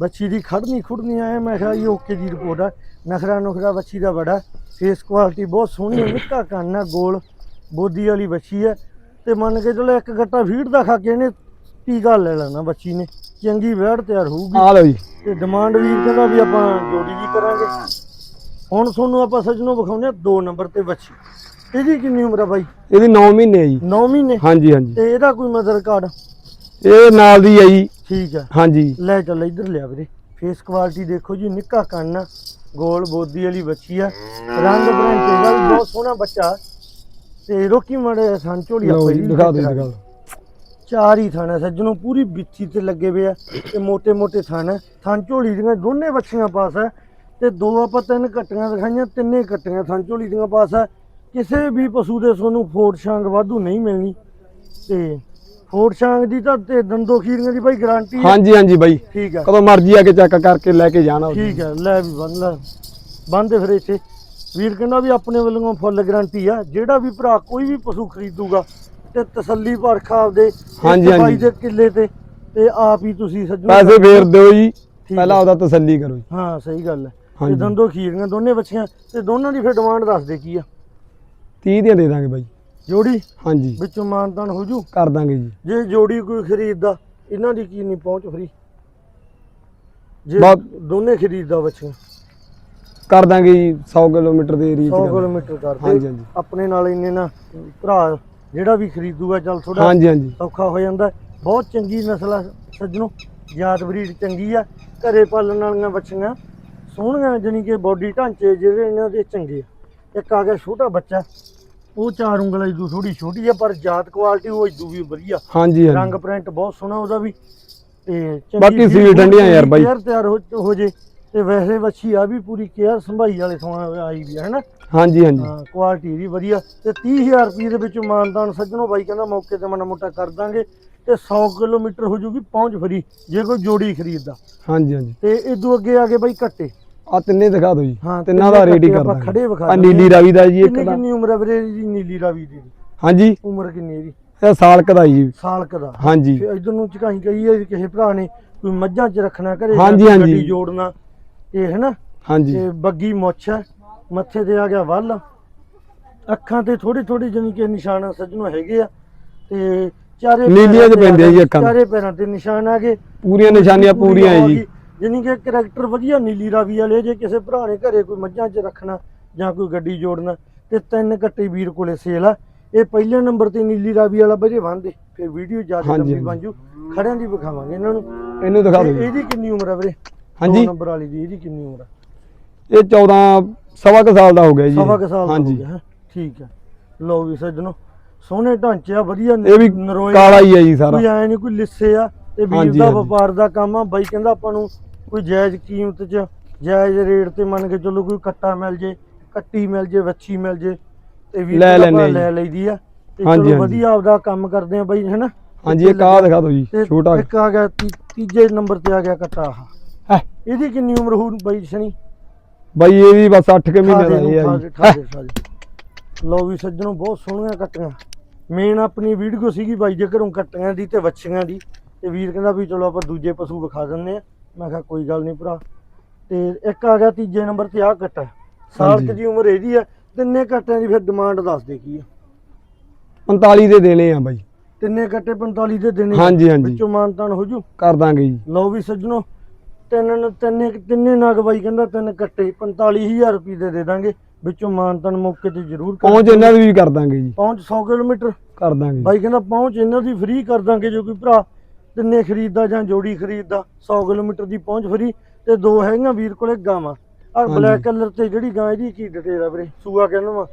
ਬੱਚੀ ਦੀ ਖੜਨੀ ਖੁੜਨੀ ਆਏ ਮੈਂ ਕਿਹਾ ਇਹ ਓਕੇ ਦੀ ਰਿਪੋਰਟ ਆ। ਨਖਰਾ ਨੁਖਰਾ ਬੱਚੀ ਦਾ ਬੜਾ। ਫੇਸ ਕੁਆਲਿਟੀ ਬਹੁਤ ਸੋਹਣੀ ਹੈ ਨਿੱਕਾ ਕੰਨ ਆ ਗੋਲ। ਬੋਦੀ ਵਾਲੀ ਬੱਚੀ ਹੈ ਤੇ ਮੰਨ ਕੇ ਚਲੋ ਇੱਕ ਗੱਟਾ ਫੀਡ ਦਾ ਖਾ ਕੇ ਇਹਨੇ ਟੀਕਾ ਲੈ ਲੈਣਾ ਬੱਚੀ ਨੇ? ਚੰਗੀ ਵੈੜ ਤਿਆਰ ਹੋਊਗੀ। ਆ ਲਓ ਜੀ। ਤੇ ਡਿਮਾਂਡ ਵੀਰ ਕਹਿੰਦਾ ਵੀ ਆਪਾਂ ਜੋੜੀ ਦੀ ਕਰਾਂਗੇ। ਹੁਣ ਤੁਹਾਨੂੰ ਆਪਾਂ ਸੱਜਣੋਂ ਵਿਖਾਉਂਦੇ ਆ 2 ਨੰਬਰ ਤੇ ਬੱਚੀ। ਇਹਦੀ ਕਿੰਨੀ ਉਮਰ ਆ ਬਾਈ? ਇਹਦੀ 9 ਮਹੀਨੇ ਹੈ ਜੀ। 9 ਮਹੀਨੇ? ਹਾਂਜੀ ਹਾਂਜੀ। ਤੇ ਇਹਦਾ ਕੋਈ ਮਦਰ ਕਾਰਡ? ਇਹ ਨਾਲ ਦੀ ਹੈ ਜੀ। ਠੀਕ ਆ। ਹਾਂਜੀ। ਲੈ ਚੱਲ ਇੱਧਰ ਲਿਆ ਵੀਰੇ। ਫੇਸ ਕੁਆਲਿਟੀ ਦੇਖੋ ਜੀ ਨਿੱਕਾ ਕੰਨ ਆ, ਗੋਲ ਬੋਦੀ ਵਾਲੀ ਬੱਚੀ ਆ। ਰੰਗ ਬਰੰਗ ਇਹਦਾ ਵੀ ਬਹੁਤ ਸੋਹਣਾ ਬੱਚਾ। ਤੇ ਰੋਕੀ ਮੜੇ ਸੰ ਝੋਲੀ ਲਓ ਜੀ ਵੀ ਦਿਖਾ ਦਿਓ ਦਿਖਾ ਦਿਓ। ਚਾਰ ਹੀ ਥਾਣਾ ਹੈ ਸੱਜਣੋਂ ਪੂਰੀ ਵਿੱਥੀ ਤੇ ਲੱਗੇ ਹੋਏ ਆ ਤੇ ਮੋਟੇ ਮੋਟੇ ਥਣ ਹੈ। ਝੋਲੀ ਦੀਆਂ ਦੋਨੇ ਬੱਚੀਆਂ ਪਾਸ ਹੈ ਤੇ ਦੋ ਆਪਾਂ ਤਿੰਨ ਕੱਟੀਆਂ ਦਿਖਾਈਆਂ ਤਿੰਨੇ ਕੱਟੀਆਂ ਥਣ ਝੋਲੀ ਦੀਆਂ ਪਾਸ ਹੈ। ਕਿਸੇ ਵੀ ਪਸ਼ੂ ਦੇ ਸਾਨੂੰ ਫੋਰ ਸ਼ਾਂਗ ਵਾਧੂ ਨਹੀਂ ਮਿਲਣੀ ਤੇ ਫੋਰ ਸ਼ਾਂਗ ਦੀ ਤਾਂ ਤੇ ਦੰਦੋ ਖੀਰੀਆਂ ਦੀ ਬਾਈ ਗਾਰੰਟੀ ਹਾਂਜੀ ਹਾਂਜੀ ਬਾਈ। ਠੀਕ ਹੈ। ਕਦੋਂ ਮਰਜ਼ੀ ਆ ਕੇ ਚੈੱਕ ਕਰਕੇ ਲੈ ਕੇ ਜਾਣਾ ਠੀਕ ਹੈ ਲੈ ਵੀ ਬੰਨ ਲੈ। ਬੰਦ ਫਿਰ ਇੱਥੇ। ਵੀਰ ਕਹਿੰਦਾ ਵੀ ਆਪਣੇ ਵੱਲੋਂ ਫੁੱਲ ਗਾਰੰਟੀ ਆ। ਜਿਹੜਾ ਵੀ ਭਰਾ ਕੋਈ ਵੀ ਪਸ਼ੂ ਖਰੀਦੂਗਾ ਤੇ ਤਸੱਲੀ ਪਰਖਾ ਆਪਦੇ ਹਾਂਜੀ, ਸਫ਼ਾਈ। ਦੇ ਕਿੱਲੇ ਤੇ ਤੇ ਆਪ ਹੀ ਤੁਸੀਂ ਸੱਜੂ ਪੈਸੇ ਫੇਰ ਦਿਓ ਜੀ। ਹੈ। ਪਹਿਲਾਂ ਉਹਦਾ ਤਸੱਲੀ ਕਰੋ ਜੀ। ਹਾਂ ਸਹੀ ਗੱਲ ਹੈ। ਤੇ ਹਾਂਜੀ। ਦੰਦੋ ਖੀਰੀਆਂ ਦੋਨੇ ਬੱਚੀਆਂ ਤੇ ਦੋਨਾਂ ਦੀ ਫਿਰ ਡਿਮਾਂਡ ਦੱਸ ਦੇ ਕੀ ਆ? 30 ਦੀਆਂ ਦੇ ਦਾਂਗੇ ਬਾਈ। ਜੋੜੀ? ਹਾਂਜੀ। ਵਿੱਚੋਂ ਮਾਨਤਾਨ ਹੋ ਜੂ? ਕਰ ਦਾਂਗੇ ਜੀ। ਜੇ ਜੋੜੀ ਕੋਈ ਖਰੀਦਦਾ ਇਹਨਾਂ ਦੀ ਕੀ ਨਹੀਂ ਪਹੁੰਚ ਫਰੀ? ਜੇ ਬਾ- ਦੋਨੇ ਖਰੀਦਦਾ ਬੱਚੀਆਂ। ਕਰ ਦਾਂਗੇ ਜੀ 100 ਕਿਲੋਮੀਟਰ ਦੇ ਏਰੀਆ 100 ਚ ਕਿਲੋਮੀਟਰ ਕਰਦੇ। ਹਾਂਜੀ ਹਾਂਜੀ। ਆਪਣੇ ਨਾਲ ਇੰਨੇ ਨਾ ਭਰਾ ਜਿਹੜਾ ਵੀ ਖਰੀਦੂਗਾ ਚੱਲ ਥੋੜਾ ਹਾਂਜੀ ਹਾਂਜੀ। ਔਖਾ ਹੋ ਜਾਂਦਾ। ਬਹੁਤ ਚੰਗੀ ਨਸਲ ਆ ਸੱਜਣੋ। ਜਾਤ ਬਰੀਡ ਚੰਗੀ ਆ। ਘਰੇ ਪਾਲਣ ਵਾਲੀਆਂ ਬੱਚੀਆਂ ਸੋਹਣੀਆਂ ਜਾਣੀ ਕਿ ਬੋਡੀ ਢਾਂਚੇ ਜਿਹੜੇ ਇਹਨਾਂ ਦੇ ਚੰਗੇ ਆ। ਇੱਕ ਆ ਗਿਆ ਛੋਟਾ ਬੱਚਾ ਉਹ ਚਾਰ ਉਂਗਲਾਂ ਇਦੂ ਥੋੜੀ ਛੋਟੀ ਆ ਪਰ ਜਾਤ ਕੁਆਲਿਟੀ ਉਹ ਇਦੂ ਵੀ ਵਧੀਆ। ਹਾਂਜੀ ਰੰਗ ਪ੍ਰਿੰਟ ਬਹੁਤ ਸੋਹਣਾ ਉਹਦਾ ਵੀ। ਤੇ ਬਾਕੀ ਸੀਲ ਠੰਡੀਆਂ ਯਾਰ ਬਾਈ। ਤਿਆਰ ਹੋ ਜੇ ਤੇ ਵੈਸੇ ਵੱਛੀ ਆ ਵੀ ਪੂਰੀ ਕੇਅਰ ਸੰਭਾਈ ਵਾਲੇ ਥਾਂ ਆਈ ਵੀ ਹੈ ਹਨਾ? ਹਾਂਜੀ ਹਾਂਜੀ। ਹਾਂ ਕੁਆਲਿਟੀ ਵੀ ਵਧੀਆ। ਤੇ 30000 ਰੁਪਏ ਦੇ ਵਿੱਚ ਮਾਨਦਾਨ ਸੱਜਣੋ ਬਾਈ ਕਹਿੰਦਾ ਮੌਕੇ ਤੇ ਮਾੜਾ ਮੋਟਾ ਕਰ ਦਾਂਗੇ ਤੇ 100 ਕਿਲੋਮੀਟਰ ਹੋ ਜੂਗੀ ਪਹੁੰਚ ਫਰੀ ਜੇ ਕੋਈ ਜੋੜੀ ਖਰੀਦਦਾ। ਹਾਂਜੀ ਹਾਂਜੀ। ਤੇ ਇਦੋਂ ਅੱਗੇ ਆ ਗਏ ਬਾਈ ਕੱਟੇ। ਆ ਤਿੰਨੇ ਦਿਖਾ ਦਿਓ ਜੀ। ਹਾਂ ਤਿੰਨਾਂ ਦਾ ਰੇਟ ਹੀ ਕਰ ਦਾਂਗੇ ਖੜੇ ਵਿਖਾ ਆ ਨੀਲੀ ਰਾਵੀ ਦਾ ਜੀ ਇੱਕ ਦਾ। ਕਿੰਨੀ ਉਮਰ ਹੈ ਵੀਰੇ ਦੀ ਨੀਲੀ ਰਾਵੀ ਦੀ। ਹਾਂਜੀ। ਉਮਰ ਕਿੰਨੀ ਹੈ ਇਹਦੀ? ਇਹ ਸਾਲ ਕਦਾ ਜੀ। ਸਾਲ ਕਦਾ ਹਾਂਜੀ। ਇਧਰ ਨੂੰ ਝਕਾਈ ਕਹੀ ਹੈ ਕਿਸੇ ਭਰਾ ਨੇ ਕੋਈ ਮੱਝਾਂ 'ਚ ਰੱਖਣਾ ਘਰੇ ਹਾਂਜੀ, ਜਾਂ ਜੋੜਨਾ। ਇਹ ਹੈ ਨਾ? ਹਾਂਜੀ। ਤੇ ਬੱਗੀ ਮੁੱਛ ਹੈ ਮੱਥੇ ਤੇ ਆ ਗਿਆ ਵੱਲ। ਅੱਖਾਂ ਤੇ ਥੋੜੀ ਥੋੜੀ ਜਾਣੀ ਕਿ ਨਿਸ਼ਾਨ ਸੱਜਣੋਂ ਹੈਗੇ ਆ। ਤੇ ਚਾਰੇ ਨੀਲੀਆਂ ਚ ਪੈਂਦੇ ਆ ਜੀ ਅੱਖਾਂ। ਚਾਰੇ ਪੈਰਾਂ ਤੇ ਨਿਸ਼ਾਨ ਆ ਗਏ। ਪੂਰੀਆਂ ਨਿਸ਼ਾਨੀਆਂ ਪੂਰੀ ਪੂਰੀਆਂ ਹੈ ਜੀ। ਜਾਣੀ ਕਿ ਕਰੈਕਟਰ ਵਧੀਆ ਨੀਲੀ ਰਾਵੀ ਵਾਲੇ ਜੇ ਕਿਸੇ ਭਰਾ ਨੇ ਘਰੇ ਕੋਈ ਮੱਝਾਂ 'ਚ ਰੱਖਣਾ ਜਾਂ ਕੋਈ ਗੱਡੀ ਜੋੜਨਾ ਤੇ ਤਿੰਨ ਕੱਟੇ ਵੀਰ ਕੋਲੇ ਸੇਲ ਆ। ਇਹ ਪਹਿਲੇ ਨੰਬਰ ਤੇ ਨੀਲੀ ਰਾਵੀ ਵਾਲਾ ਵਜੇ ਬੰਦੇ ਫਿਰ ਵੀਡੀਓ ਜ਼ਿਆਦਾ ਲੰਬੀ। ਬਣ ਜੂ ਖੜਿਆਂ ਦੀ ਵਿਖਾਵਾਂਗੇ ਇਹਨਾਂ ਨੂੰ। ਇਹਨੂੰ ਦਿਖਾ ਦਿਓ ਇਹਦੀ ਕਿੰਨੀ ਉਮਰ ਆ ਵੀਰੇ? ਹਾਂਜੀ। ਦੋ ਨੰਬਰ ਵਾਲੀ ਦੀ ਇਹਦੀ ਕਿੰਨੀ ਉਮਰ ਆ? ਇਹ 14 ਸਵਾ ਕੁ ਸਾਲ ਦਾ ਹੋ ਗਿਆ ਜੀ। ਸਵਾ ਕੁ ਸਾਲ ਦਾ ਹੋ ਹਾਂਜੀ। ਗਿਆ ਹੈਂ। ਠੀਕ ਹੈ ਲਓ ਵੀ ਸੱਜਣੋ ਸੋਹਣੇ ਢਾਂਚੇ ਆ ਵਧੀਆ ਇਹ ਵੀ ਨਰੋਏ ਕਾਲਾ ਹੀ ਹੈ ਜੀ ਸਾਰਾ। ਕੋਈ ਐ ਨਹੀਂ ਕੋਈ ਲਿੱਸੇ ਆ ਤੇ ਵੀਰ ਹਾਂਜੀ, ਦਾ ਹਾਂਜੀ। ਵਪਾਰ ਦਾ ਕੰਮ ਆ। ਬਾਈ ਕਹਿੰਦਾ ਆਪਾਂ ਨੂੰ ਕੋਈ ਜਾਇਜ਼ ਕੀਮਤ 'ਚ ਜਾਇਜ਼ ਰੇਟ ਤੇ ਮੰਨ ਕੇ ਚੱਲੋ ਕੋਈ ਕੱਟਾ ਮਿਲ ਜੇ ਕੱਟੀ ਮਿਲ ਜੇ ਵੱਛੀ ਮਿਲ ਜੇ ਤੇ ਵੀਰ ਲੈ ਕਹਿੰਦਾ ਲੈਂਦੇ ਆਪਾਂ ਆ ਜੀ। ਲੈ ਲਈਦੀ ਆ। ਤੇ ਹਾਂਜੀ, ਚਲੋ ਹਾਂਜੀ। ਵਧੀਆ ਆਪਦਾ ਕੰਮ ਕਰਦੇ ਆ ਬਾਈ ਹੈਨਾ? ਹਾਂਜੀ ਇਹ ਕਾਹ ਦਿਖਾ ਦਿਓ ਜੀ ਤੇ ਛੋਟਾ। ਇੱਕ ਆ ਗਿਆ ਤੀ- ਤੀਜੇ ਨੰਬਰ ਤੇ ਆ ਗਿਆ ਕੱਟਾ ਆਹ। ਹੈ ਇਹਦੀ ਕਿੰਨੀ ਉਮਰ ਹੋਊ ਬਾਈ ਸ਼ਨੀ ਬਾਈ ਇਹ ਵੀ ਬਸ 8 ਕੁ ਮਹੀਨੇ ਦਾ ਹੈ ਜੀ। ਲਓ ਵੀ ਸੱਜਣੋ ਬਹੁਤ ਸੋਹਣੀਆਂ ਕੱਟੀਆਂ। ਮੇਨ ਆਪਣੀ ਵੀਡੀਓ ਸੀਗੀ ਬਾਈ ਦੇ ਘਰੋਂ ਕੱਟੀਆਂ ਦੀ ਤੇ ਵੱਛੀਆਂ ਦੀ। ਤੇ ਵੀਰ ਕਹਿੰਦਾ ਵੀ ਚਲੋ ਆਪਾਂ ਦੂਜੇ ਪਸ਼ੂ ਵਿਖਾ ਦਿੰਦੇ ਆ ਮੈਂ ਕਿਹਾ ਕੋਈ ਗੱਲ ਨਹੀਂ ਭਰਾ। ਤੇ ਇੱਕ ਆ ਗਿਆ ਤੀਜੇ ਨੰਬਰ ਤੇ ਆਹ ਕੱਟਾ ਸਾਲ। ਕੁ ਦੀ ਉਮਰ ਇਹਦੀ ਆ ਤਿੰਨੇ ਕੱਟਿਆਂ ਦੀ ਫਿਰ ਡਿਮਾਂਡ ਦੱਸ ਦੇ ਕੀ ਆ 45 ਦੇ ਦੇਣੇ ਆ ਬਾਈ। ਤਿੰਨੇ ਕੱਟੇ 45 ਦੇ ਦੇਣੇ ਆ। ਹਾਂਜੀ, ਹਾਂਜੀ। ਵਿੱਚੋਂ ਮਾਨਤਾਨ ਹੋ ਜੂ। ਕਰ ਦਾਂਗੇ ਜੀ। ਲਓ ਵੀ ਸੱਜਣੋ ਤਿੰਨ ਤਿੰਨੇ ਤਿੰਨੇ ਨਗ ਬਾਈ ਕਹਿੰਦਾ ਤਿੰਨ ਕੱਟੇ 45000 ਰੁਪਏ ਦੇ ਦੇ ਦਾਂਗੇ। ਵਿੱਚੋਂ ਮਾਨਤਾਨ ਮੌਕੇ ਤੇ ਜ਼ਰੂਰ ਕਰ ਪਹੁੰਚ ਇਹਨਾਂ ਦੀ ਵੀ ਕਰ ਦਾਂਗੇ ਜੀ। ਪਹੁੰਚ 100 ਕਿਲੋਮੀਟਰ। ਕਰ ਦਾਂਗੇ। ਬਾਈ ਕਹਿੰਦਾ ਪਹੁੰਚ ਇਹਨਾਂ ਦੀ ਫ੍ਰੀ ਕਰ ਦਾਂਗੇ ਜੋ ਕੋਈ ਭਰਾ ਤਿੰਨੇ ਖਰੀਦਦਾ ਜਾਂ ਜੋੜੀ ਖਰੀਦਦਾ 100 ਕਿਲੋਮੀਟਰ ਦੀ ਪਹੁੰਚ ਫ੍ਰੀ ਤੇ ਦੋ ਹੈਗੀਆਂ ਵੀਰ ਕੋਲੇ ਗਾਵਾਂ। ਆ। ਬਲੈਕ ਕਲਰ ਤੇ ਜਿਹੜੀ ਗਾਂ ਇਹਦੀ ਕੀ ਡਿਟੇਲ ਆ ਵੀਰੇ? ਸੂਆ ਕਹਿੰਦਾ ਵਾ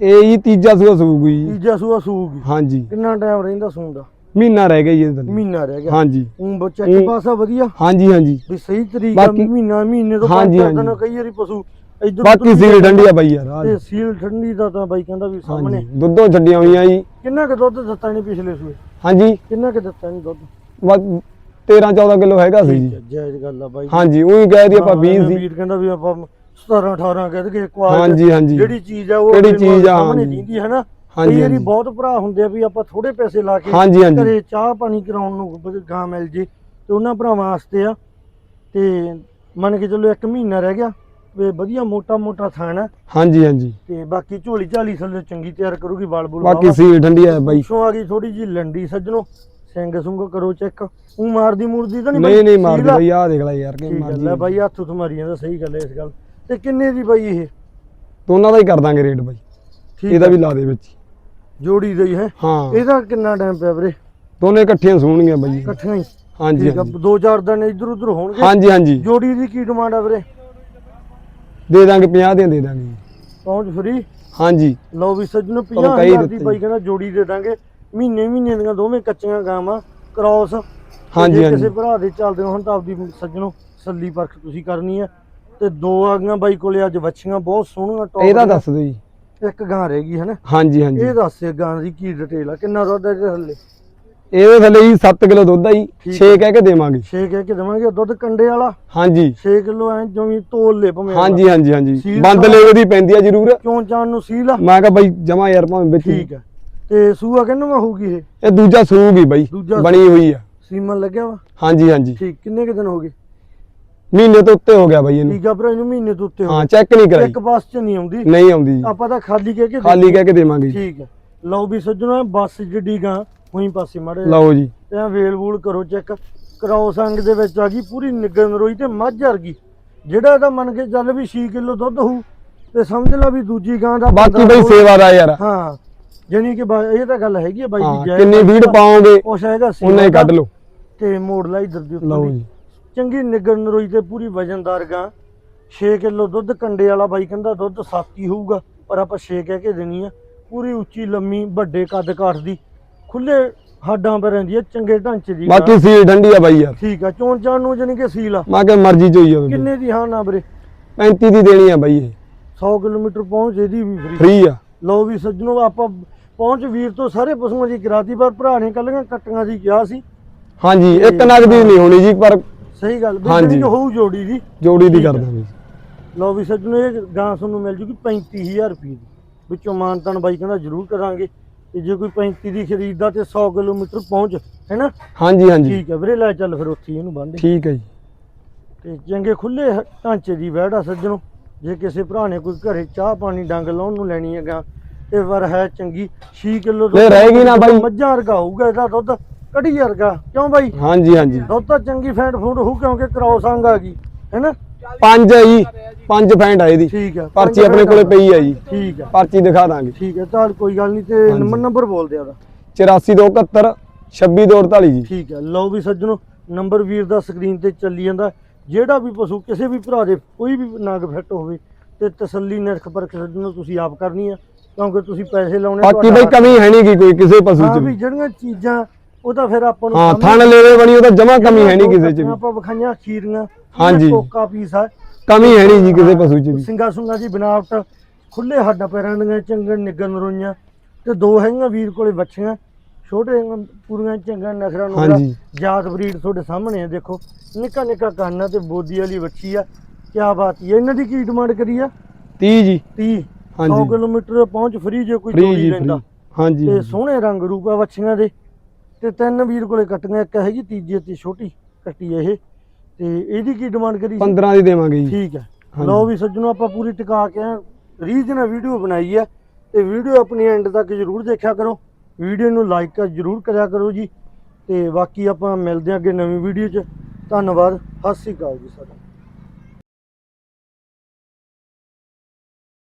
ਇਹ ਜੀ ਤੀਜਾ ਸੂਆ ਸੂਗੀ ਜੀ। ਤੀਜਾ ਸੂਆ ਸੂਗੀ। ਹਾਂਜੀ। ਕਿੰਨਾ ਟਾਈਮ ਰਹਿੰਦਾ ਸੂਣ ਦਾ? ਮਹੀਨਾ ਰਹਿ ਗਿਆ ਜੀ ਇਹਦੇ ਥੱਲੇ ਮਹੀਨਾ ਰਹਿ ਗਿਆ। ਹਾਂਜੀ। ਉਹ ਬੱਚਾ ਇੱਕ ਪਾਸਾ ਵਧੀਆ। ਹਾਂਜੀ ਹਾਂਜੀ। ਵੀ ਸਹੀ ਤਰੀਕ ਮਹੀਨਾ ਮਹੀਨੇ ਤੋਂ ਦਿਨ ਹਾਂਜੀ। ਕਈ ਵਾਰੀ ਪਸ਼ੂ ਇਧਰ ਬਾਕੀ ਸੀਲ ਠੰਡੀ ਆ ਬਾਈ ਯਾਰ ਤੇ। ਸੀਲ ਠੰਡੀ ਦਾ ਤਾਂ ਬਾਈ ਕਹਿੰਦਾ ਵੀ ਸਾਹਮਣੇ। ਦੁੱਧੋਂ ਛੱਡੀਆਂ ਹੋਈਆਂ ਜੀ। ਕਿੰਨਾ ਕੁ ਦੁੱਧ ਦਿੱਤਾ ਨੇ ਪਿਛਲੇ ਸੂਏ? ਹਾਂਜੀ। ਕਿੰਨਾ ਕੁ ਦਿੱਤਾ ਨੇ ਦੁੱਧ? ਬਸ 13 14 ਕਿਲੋ ਹੈਗਾ ਸੀ ਜੀ। ਜਾਇਜ਼ ਗੱਲ ਆ ਬਾਈ। ਹਾਂਜੀ ਉਹੀ ਕਹਿ ਦੀ ਆਪਾਂ ਹਾਂ, 20 ਐਵੇਂ ਸੀ। ਵੀਰ ਕਹਿੰਦਾ ਵੀ ਆਪਾਂ 17 18 ਕਹਿ ਦਈਏ ਕੁਆਲਿਟੀ ਹਾਂਜੀ ਹਾਂਜੀ। ਜਿਹੜੀ ਚੀਜ਼ ਆ ਉਹ ਕਿਹੜੀ ਚੀਜ਼ ਆ, ਸਾਹਮਣੇ। ਦਿੰਦੀ ਹੈ ਨਾ। ਹਾਂਜੀ, ਕਈ ਵਾਰੀ ਹਾਂਜੀ। ਬਹੁਤ ਭਰਾ ਹੁੰਦੇ ਆ ਵੀ ਆਪਾਂ ਥੋੜੇ ਪੈਸੇ ਲਾ ਕੇ ਹਾਂਜੀ ਹਾਂਜੀ। ਘਰੇ ਚਾਹ ਪਾਣੀ ਕਰਾਉਣ ਨੂੰ ਵਧ- ਗਾਂ ਮਿਲ ਜੇ ਤੇ ਉਹਨਾਂ ਭਰਾਵਾਂ ਵਾਸਤੇ ਆ। ਤੇ ਮੰਨ ਕੇ ਚੱਲੋ ਇੱਕ ਮਹੀਨਾ ਰਹਿ ਗਿਆ ਵੀ ਵਧੀਆ ਮੋਟਾ ਮੋਟਾ ਥਾਣਾ ਹਾਂਜੀ ਹਾਂਜੀ। ਤੇ ਬਾਕੀ ਝੋਲੀ ਝਾਲੀ ਥੱਲੇ ਚੰਗੀ ਤਿਆਰ ਕਰੂਗੀ ਵਾਲ ਬੁਲ ਬਾਕੀ ਸੀਲ ਠੰਡੀ ਹੈ ਬਾਈ। ਪਿੱਛੋਂ ਆ ਗਈ ਥੋੜੀ ਜੀ ਲੰਡੀ ਸੱਜਣੋ ਸਿੰਘ ਸੁੰਗ ਕਰੋ ਚੈੱਕ। ਉਹ ਮਾਰਦੀ ਮੂਰਦੀ ਤਾਂ ਨਹੀਂ ਨਹੀਂ ਨਹੀਂ ਮਾਰਦੀ ਆ? ਬਾਈ ਆਹ ਦੇਖ ਲੈ ਯਾਰ ਕਿ ਠੀਕ ਹੈ ਬਾਈ ਹੱਥ ਉੱਤ ਮਾਰੀ ਜਾਂਦਾ ਸਹੀ ਗੱਲ ਹੈ ਇਸ ਗੱਲ। ਤੇ ਕਿੰਨੇ ਦੀ ਬਾਈ ਇਹ? ਦੋਨਾਂ ਦਾ ਹੀ ਕਰ ਦਾਂਗੇ ਰੇਟ ਬਾਈ। ਠੀਕ ਇਹਦਾ। ਵੀ ਲਾ ਦੇ ਵਿੱਚ। ਜੋੜੀ ਦਾ ਹੀ ਹੈ। ਹਾਂ। ਇਹਦਾ ਕਿੰਨਾ ਟਾਈਮ ਪਿਆ ਵੀਰੇ? ਦੋਨੇ ਇਕੱਠੀਆਂ ਸੂਣਗੀਆਂ ਬਾਈ। ਇਕੱਠੀਆਂ ਹੀ। ਹਾਂਜੀ ਠੀਕ ਆ ਹਾਂਜੀ। ਦੋ ਚਾਰ ਦਿਨ ਇੱਧਰ ਉੱਧਰ ਹੋਣਗੇ। ਹਾਂਜੀ ਹਾਂਜੀ। ਜੋੜੀ ਦੀ ਕੀ ਡਿਮਾਂਡ ਆ ਵੀਰੇ? ਦੇ ਦਾਂਗੇ 50 ਦੀਆਂ ਦੇ ਦਾਂਗੇ। ਜੀ। ਪਹੁੰਚ ਫਰੀ ਹਾਂਜੀ। ਲਓ ਵੀ ਸੱਜਣੋ ਤੁਹਾਨੂੰ ਕਹੀ 50000 ਦੀ ਦਿੱਤੇ। ਬਾਈ ਕਹਿੰਦਾ ਜੋੜੀ ਦੇ ਦਾਂਗੇ। ਮਹੀਨੇ ਮਹੀਨੇ ਦੀਆਂ ਦੋਵੇਂ ਕੱਚੀਆਂ ਗਾਵਾਂ ਕ੍ਰਾਸ ਹਾਂਜੀ। ਕਿਸੇ ਭਰਾ ਦੇ ਚੱਲਦੇ ਹੁਣ ਤਾਂ ਆਪਦੀ ਸੱਜਣੋ ਸੱਲੀ ਪਰਖ ਤੁਸੀਂ ਕਰਨੀ ਆ। ਤੇ ਦੋ ਆ ਗਈਆਂ ਬਾਈ ਕੋਲੇ ਅੱਜ ਵੱਛੀਆਂ ਬਹੁਤ ਸੋਹਣੀਆਂ ਟੌਪ ਇਹਦਾ ਦੀਆਂ। ਦੱਸ ਦਿਓ ਜੀ। ਇੱਕ ਗਾਂ ਰਹਿ ਗਈ ਹੈ ਨਾ ਹਾਂਜੀ ਹਾਂਜੀ। ਇਹ ਦੱਸ ਗਾਂ ਦੀ ਕੀ ਡਿਟੇਲ ਆ? ਕਿੰਨਾ ਦੁੱਧ ਹੈ ਇਹਦੇ ਥੱਲੇ? ਇਹਦੇ ਥੱਲੇ ਜੀ 7 ਕਿਲੋ ਦੁੱਧ ਆ ਜੀ ਠੀਕ 6 ਕਹਿ ਕੇ ਦੇਵਾਂਗੇ। 6 ਕਹਿ ਕੇ ਦੇਵਾਂਗੇ ਦੁੱਧ ਕੰਡੇ ਵਾਲਾ? ਹਾਂਜੀ। 6 ਕਿਲੋ ਐ ਜਿਵੇਂ ਤੋਲ ਲੈ ਭਵੇਂ ਹਾਂਜੀ ਹਾਂਜੀ ਹਾਂਜੀ। ਬੰਦ ਲੇਵੇ ਦੀ ਪੈਂਦੀ ਆ ਜ਼ਰੂਰ। ਕਿਉਂ ਚਾਣ ਨੂੰ ਸੀਲ ਆ? ਮੈਂ ਕਿਹਾ ਬਾਈ ਜਮਾ ਯਾਰ ਭਾਵੇਂ ਵਿੱਚ। ਠੀਕ ਹੈ ਤੇ ਸੂਆ ਕਿੰਨਾ ਹੋਊਗੀ ਇਹ? ਇਹ ਦੂਜਾ ਸੂਗੀ ਬਾਈ ਬਣੀ ਹੋਈ ਆ। ਸੀਮਨ ਲੱਗਿਆ ਵਾ? ਹਾਂਜੀ ਹਾਂਜੀ। ਠੀਕ ਕਿੰਨੇ ਕੁ ਦਿਨ ਹੋ ਗਏ? ਮਹੀਨੇ ਤੋਂ ਉੱਤੇ ਹੋ ਗਿਆ ਬਾਈ ਇਹਨੂੰ। ਆ ਭਰਾ ਇਹਨੂੰ ਮਹੀਨੇ ਤੋਂ ਉੱਤੇ ਹੋ ਹਾਂ ਚੈੱਕ ਨਹੀਂ। ਕਰਾਈ। ਇੱਕ ਬੱਸ ਚ ਨਹੀਂ ਆਉਂਦੀ। ਨਹੀਂ ਆਉਂਦੀ ਜੀ। ਆਪਾਂ ਤਾਂ ਖਾਲੀ ਕਹਿ ਕੇ ਖਾਲੀ ਕਹਿ ਕੇ ਦੇਵਾਂਗੇ ਜੀ। ਠੀਕ ਹੈ ਲਓ ਵੀ ਸੱਜਣੋ ਬੱਸ ਜਿੱਡੀ ਗਾਂ ਉਹੀ ਪਾਸੇ ਮਾੜੇ ਲਓ ਜੀ। ਤੇ ਐਂ ਵੇਲ ਵੂਲ ਕਰੋ ਚੈੱਕ ਕਰਾਉ ਸੰਗ ਦੇ ਵਿੱਚ ਆ ਗਈ ਪੂਰੀ ਨਿੱਗਰ ਨਰੋਈ ਤੇ ਮੱਝ ਵਰਗੀ ਜਿਹੜਾ ਇਹਦਾ ਮੰਨ ਕੇ ਚੱਲ ਵੀ 6 ਕਿਲੋ ਦੁੱਧ ਹੋਊ ਤੇ ਸਮਝ ਲੈ ਵੀ ਦੂਜੀ ਗਾਂ ਦਾ ਬਾਕੀ 15 ਬਾਈ ਕਿਲੋ- ਸੇਵਾ ਦਾ ਯਾਰ। ਹਾਂ। ਜਾਨੀ ਕਿ ਬਾ- ਇਹ ਤਾਂ ਗੱਲ ਹੈਗੀ ਆ ਬਾਈ ਹਾਂ ਦੀ ਕਿੰਨੀ ਵੀਡ ਪਾਓਗੇ ਕੁਛ ਹੈਗਾ ਸੀ ਉਨਾ ਹੀ ਕੱਢ ਲਓ। ਤੇ ਮੋੜ ਲਾ ਇਧਰ ਦੀ ਉੱਤੋਂ ਲਓ ਦੀ। ਜੀ। ਚੰਗੀ ਨਿੱਗਰ ਨਰੋਈ ਤੇ ਪੂਰੀ ਵਜਨਦਾਰ ਗਾਂ। 6 ਕਿਲੋ ਦੁੱਧ ਕੰਡੇ ਵਾਲਾ ਬਾਈ ਕਹਿੰਦਾ ਦੁੱਧ 7 ਹੀ ਹੋਊਗਾ ਪਰ ਆਪਾਂ 6 ਕਹਿ ਕੇ ਦੇਣੀ ਆ। ਪੂਰੀ ਉੱਚੀ ਲੰਮੀ ਵੱਡੇ ਕੱਦ ਕਾਠ ਦੀ। ਖੁੱਲੇ ਹੱਡਾਂ ਪਰ ਰਹਿੰਦੀ ਆ ਚੰਗੇ ਢਾਂਚੇ ਦੀ। ਬਾਕੀ ਸੀਲ ਠੰਡੀ ਆ ਬਾਈ ਯਾਰ ਠੀਕ ਆ ਚੋਣ ਚਾਣ ਨੂੰ ਜਾਨੀ ਕਿ ਸੀਲ ਆ? ਮੈਂ ਮਰਜ਼ੀ ਚ ਹੋਈ ਬਾਈ। ਕਿੰਨੇ ਦੀ ਹਾਂ ਨਾ ਵੀਰੇ? 35 ਦੀ ਦੇਣੀ ਆ ਬਾਈ ਇਹ। 100 ਕਿਲੋਮੀਟਰ ਪਹੁੰਚ ਇਹਦੀ ਵੀ ਫਰੀ ਫ੍ਰੀ ਆ। ਲਓ ਵੀ ਸੱਜਣੋ ਆਪਾਂ ਪਹੁੰਚ ਵੀਰ ਤੋਂ ਸਾਰੇ ਪਸ਼ੂਆਂ ਦੀ ਕਰਾਤੀ ਪਰ ਭਰਾ ਨੇ ਕੱਲੀਆਂ ਕੱਟੀਆਂ ਦੀ ਕਿਹਾ ਸੀ। ਹਾਂਜੀ ਇੱਕ ਨਗਦੀ ਨਹੀਂ ਹੋਣੀ ਜੀ ਪਰ ਸਹੀ ਗੱਲ ਵੀ ਹਾਂਜੀ। ਜਿਹੜੀ ਹੋਊ ਜੋੜੀ ਦੀ। ਜੋੜੀ ਦੀ ਕਰ। ਦਾਂਗੇ। ਲਓ ਵੀ ਸੱਜਣੋ ਇਹ ਗਾਂ ਤੁਹਾਨੂੰ ਮਿਲ ਜੂਗੀ 35000 ਰੁਪਏ ਦੀ। ਵਿੱਚੋਂ ਮਾਨਤਾਨ ਬਾਈ ਕਹਿੰਦਾ ਜ਼ਰੂਰ ਕਰਾਂਗੇ। ਤੇ ਜੇ ਕੋਈ 35 ਦੀ ਖਰੀਦਦਾ ਤੇ 100 ਕਿਲੋਮੀਟਰ ਪਹੁੰਚ ਹੈਨਾ ਹਾਂਜੀ ਹਾਂਜੀ। ਠੀਕ ਹੈ ਵੀਰੇ ਲੈ ਚੱਲ ਫਿਰ ਉੱਥੇ ਹੀ ਇਹਨੂੰ ਬੰਨ੍ਹ ਦੇ। ਠੀਕ ਹੈ ਜੀ। ਤੇ ਚੰਗੇ ਖੁੱਲੇ ਢਾਂਚੇ ਦੀ ਵਹਿੜਾ ਸੱਜਣੋ। ਜੇ ਕਿਸੇ ਭਰਾ ਨੇ ਕੋਈ ਘਰੇ ਚਾਹ ਪਾਣੀ ਡੰਗ ਲਾਉਣ ਨੂੰ ਲੈਣੀ ਹੈਗਾ ਇਹ ਵਾਰ ਹੈ ਚੰਗੀ। 6 ਕਿਲੋ ਇਹ ਰਹੇਗੀ ਨਾ ਬਾਈ? ਮੱਝਾਂ ਵਰਗਾ ਹੋਊਗਾ ਇਹਦਾ ਦੁੱਧ। ਕੜੀ ਵਰਗਾ ਕਿਉਂ ਬਾਈ? ਹਾਂਜੀ ਹਾਂਜੀ। ਦੁੱਧ ਤਾਂ ਚੰਗੀ ਫੈਂਟ ਫੂਡ ਹੋਊ ਕਿਉਂਕਿ ਕ੍ਰੋਸ ਅੰਗ ਆ ਗਈ। ਹੈਨਾ ਪੰਜ ਹੈ ਜੀ ਪੰਜ ਫੈਂਟ ਆ ਇਹਦੀ। ਠੀਕ ਹੈ ਪਰਚੀ ਆਪਣੇ ਕੋਲੇ ਪਈ ਹੈ ਜੀ। ਠੀਕ ਹੈ ਪਰਚੀ ਦਿਖਾ ਦਾਂਗੇ। ਠੀਕ ਹੈ ਤਾਂ ਕੋਈ ਗੱਲ ਨਹੀਂ ਤੇ ਨੰਬਰ ਨੰਬਰ ਬੋਲ ਦਿਆ ਦਾ 8471 26248 ਜੀ। ਠੀਕ ਹੈ ਲਓ ਵੀ ਸੱਜਣੋ ਨੰਬਰ ਵੀਰ ਦਾ ਸਕਰੀਨ ਤੇ ਚੱਲੀ ਜਾਂਦਾ। ਜਿਹੜਾ ਵੀ ਪਸ਼ੂ ਕਿਸੇ ਵੀ ਭਰਾ ਦੇ ਕੋਈ ਵੀ ਨਾਗ ਫਿੱਟ ਹੋਵੇ ਤੇ ਤਸੱਲੀ ਨਿਰਖ ਪਰਖ ਸੱਜਣੋ ਤੁਸੀਂ ਆਪ ਕਰਨੀ ਆ ਕਿਉਂਕਿ ਤੁਸੀਂ ਪੈਸੇ ਲਾਉਣੇ ਬਾਕੀ ਬਈ। ਕਮੀ ਹੈ ਨਹੀਂ ਕੋਈ ਕਿਸੇ ਪਸ਼ੂ ਹਾਂ ਚ ਵੀ। ਜਿਹੜੀਆਂ ਚੀਜ਼ਾਂ ਉਹ ਤਾਂ ਫਿਰ ਆਪਾਂ ਨੂੰ ਹਾਂ ਥਣ ਲੇਵੇ ਬਣੀ ਉਹ ਤਾਂ ਜਮਾ ਕਮੀ ਹੈ ਨਹੀਂ ਕਿਸੇ ਚ ਵੀ। ਆਪਾਂ ਵਿਖਾਈਆਂ ਖੀਰੀਆਂ ਹਾਂਜੀ। ਕੋਕਾ ਪੀਸ ਆ। ਕਮੀ ਹੈ ਨਹੀਂ ਜੀ ਕਿਸੇ ਪਸ਼ੂ ਚ ਵੀ। ਸਿੰਗਾ ਸੁੰਗਾ ਦੀ ਬਨਾਵਟ ਖੁੱਲੇ ਹੱਡ ਪੈਰਾਂ ਦੀਆਂ ਚੰਗਣ ਨਿੱਗਣ ਨਰੋਈਆਂ ਤੇ ਦੋ ਹੈਗੀਆਂ ਵੀਰ ਕੋਲੇ ਬੱਚੀਆਂ ਛੋਟੇ ਪੂਰੀਆਂ ਚੰਗਣ ਨਖਰਾਂ ਨੂੰ। ਜਾਤ ਬਰੀਡ ਤੁਹਾਡੇ ਸਾਹਮਣੇ ਆ ਦੇਖੋ ਨਿੱਕਾ ਨਿੱਕਾ ਕੰਨ ਤੇ ਬੋਦੀ ਵਾਲੀ ਬੱਚੀ ਆ ਕੀ ਬਾਤ ਹੈ ਇਹਨਾਂ ਦੀ ਕੀ ਡਿਮਾਂਡ ਕਰੀ ਆ? 30 ਜੀ। 30 100 ਹਾਂਜੀ। ਕਿਲੋਮੀਟਰ ਪਹੁੰਚ ਫਰੀ ਜੇ ਕੋਈ ਜੀ ਲੈਂਦਾ। ਹਾਂਜੀ ਤੇ। ਸੋਹਣੇ ਰੰਗ ਰੂਪ ਆ ਬੱਚੀਆਂ ਦੇ। ਤੇ ਤਿੰਨ ਵੀਰ ਕੋਲੇ ਕੱਟੀਆਂ ਇੱਕ ਹੈਗੀ ਤੀਜੀ ਤੇ ਛੋਟੀ ਕੱਟੀ ਇਹ। ਤੇ ਇਹਦੀ ਕੀ ਡਿਮਾਂਡ ਕਰੀ ਸੀ? 15 ਦੀ ਦੇਵਾਂਗੇ ਜੀ। ਠੀਕ ਹੈ। ਲਓ ਵੀ ਸੱਜਣੋ ਆਪਾਂ ਪੂਰੀ ਟਿਕਾ ਕੇ ਰੀਜ ਨਾਲ ਵੀਡੀਓ ਬਣਾਈ ਹੈ। ਤੇ ਵੀਡੀਓ ਆਪਣੀ ਐਂਡ ਤੱਕ ਜਰੂਰ ਦੇਖਿਆ ਕਰੋ। ਵੀਡੀਓ ਨੂੰ ਲਾਈਕ ਜਰੂਰ ਕਰਿਆ ਕਰੋ ਜੀ। ਤੇ ਬਾਕੀ ਆਪਾਂ ਮਿਲਦੇ ਹਾਂ ਅੱਗੇ ਨਵੀਂ ਵੀਡੀਓ 'ਚ। ਧੰਨਵਾਦ। ਸਤਿ ਸ੍ਰੀ ਅਕਾਲ ਜੀ ਸਾਰਿਆਂ ਨੂੰ।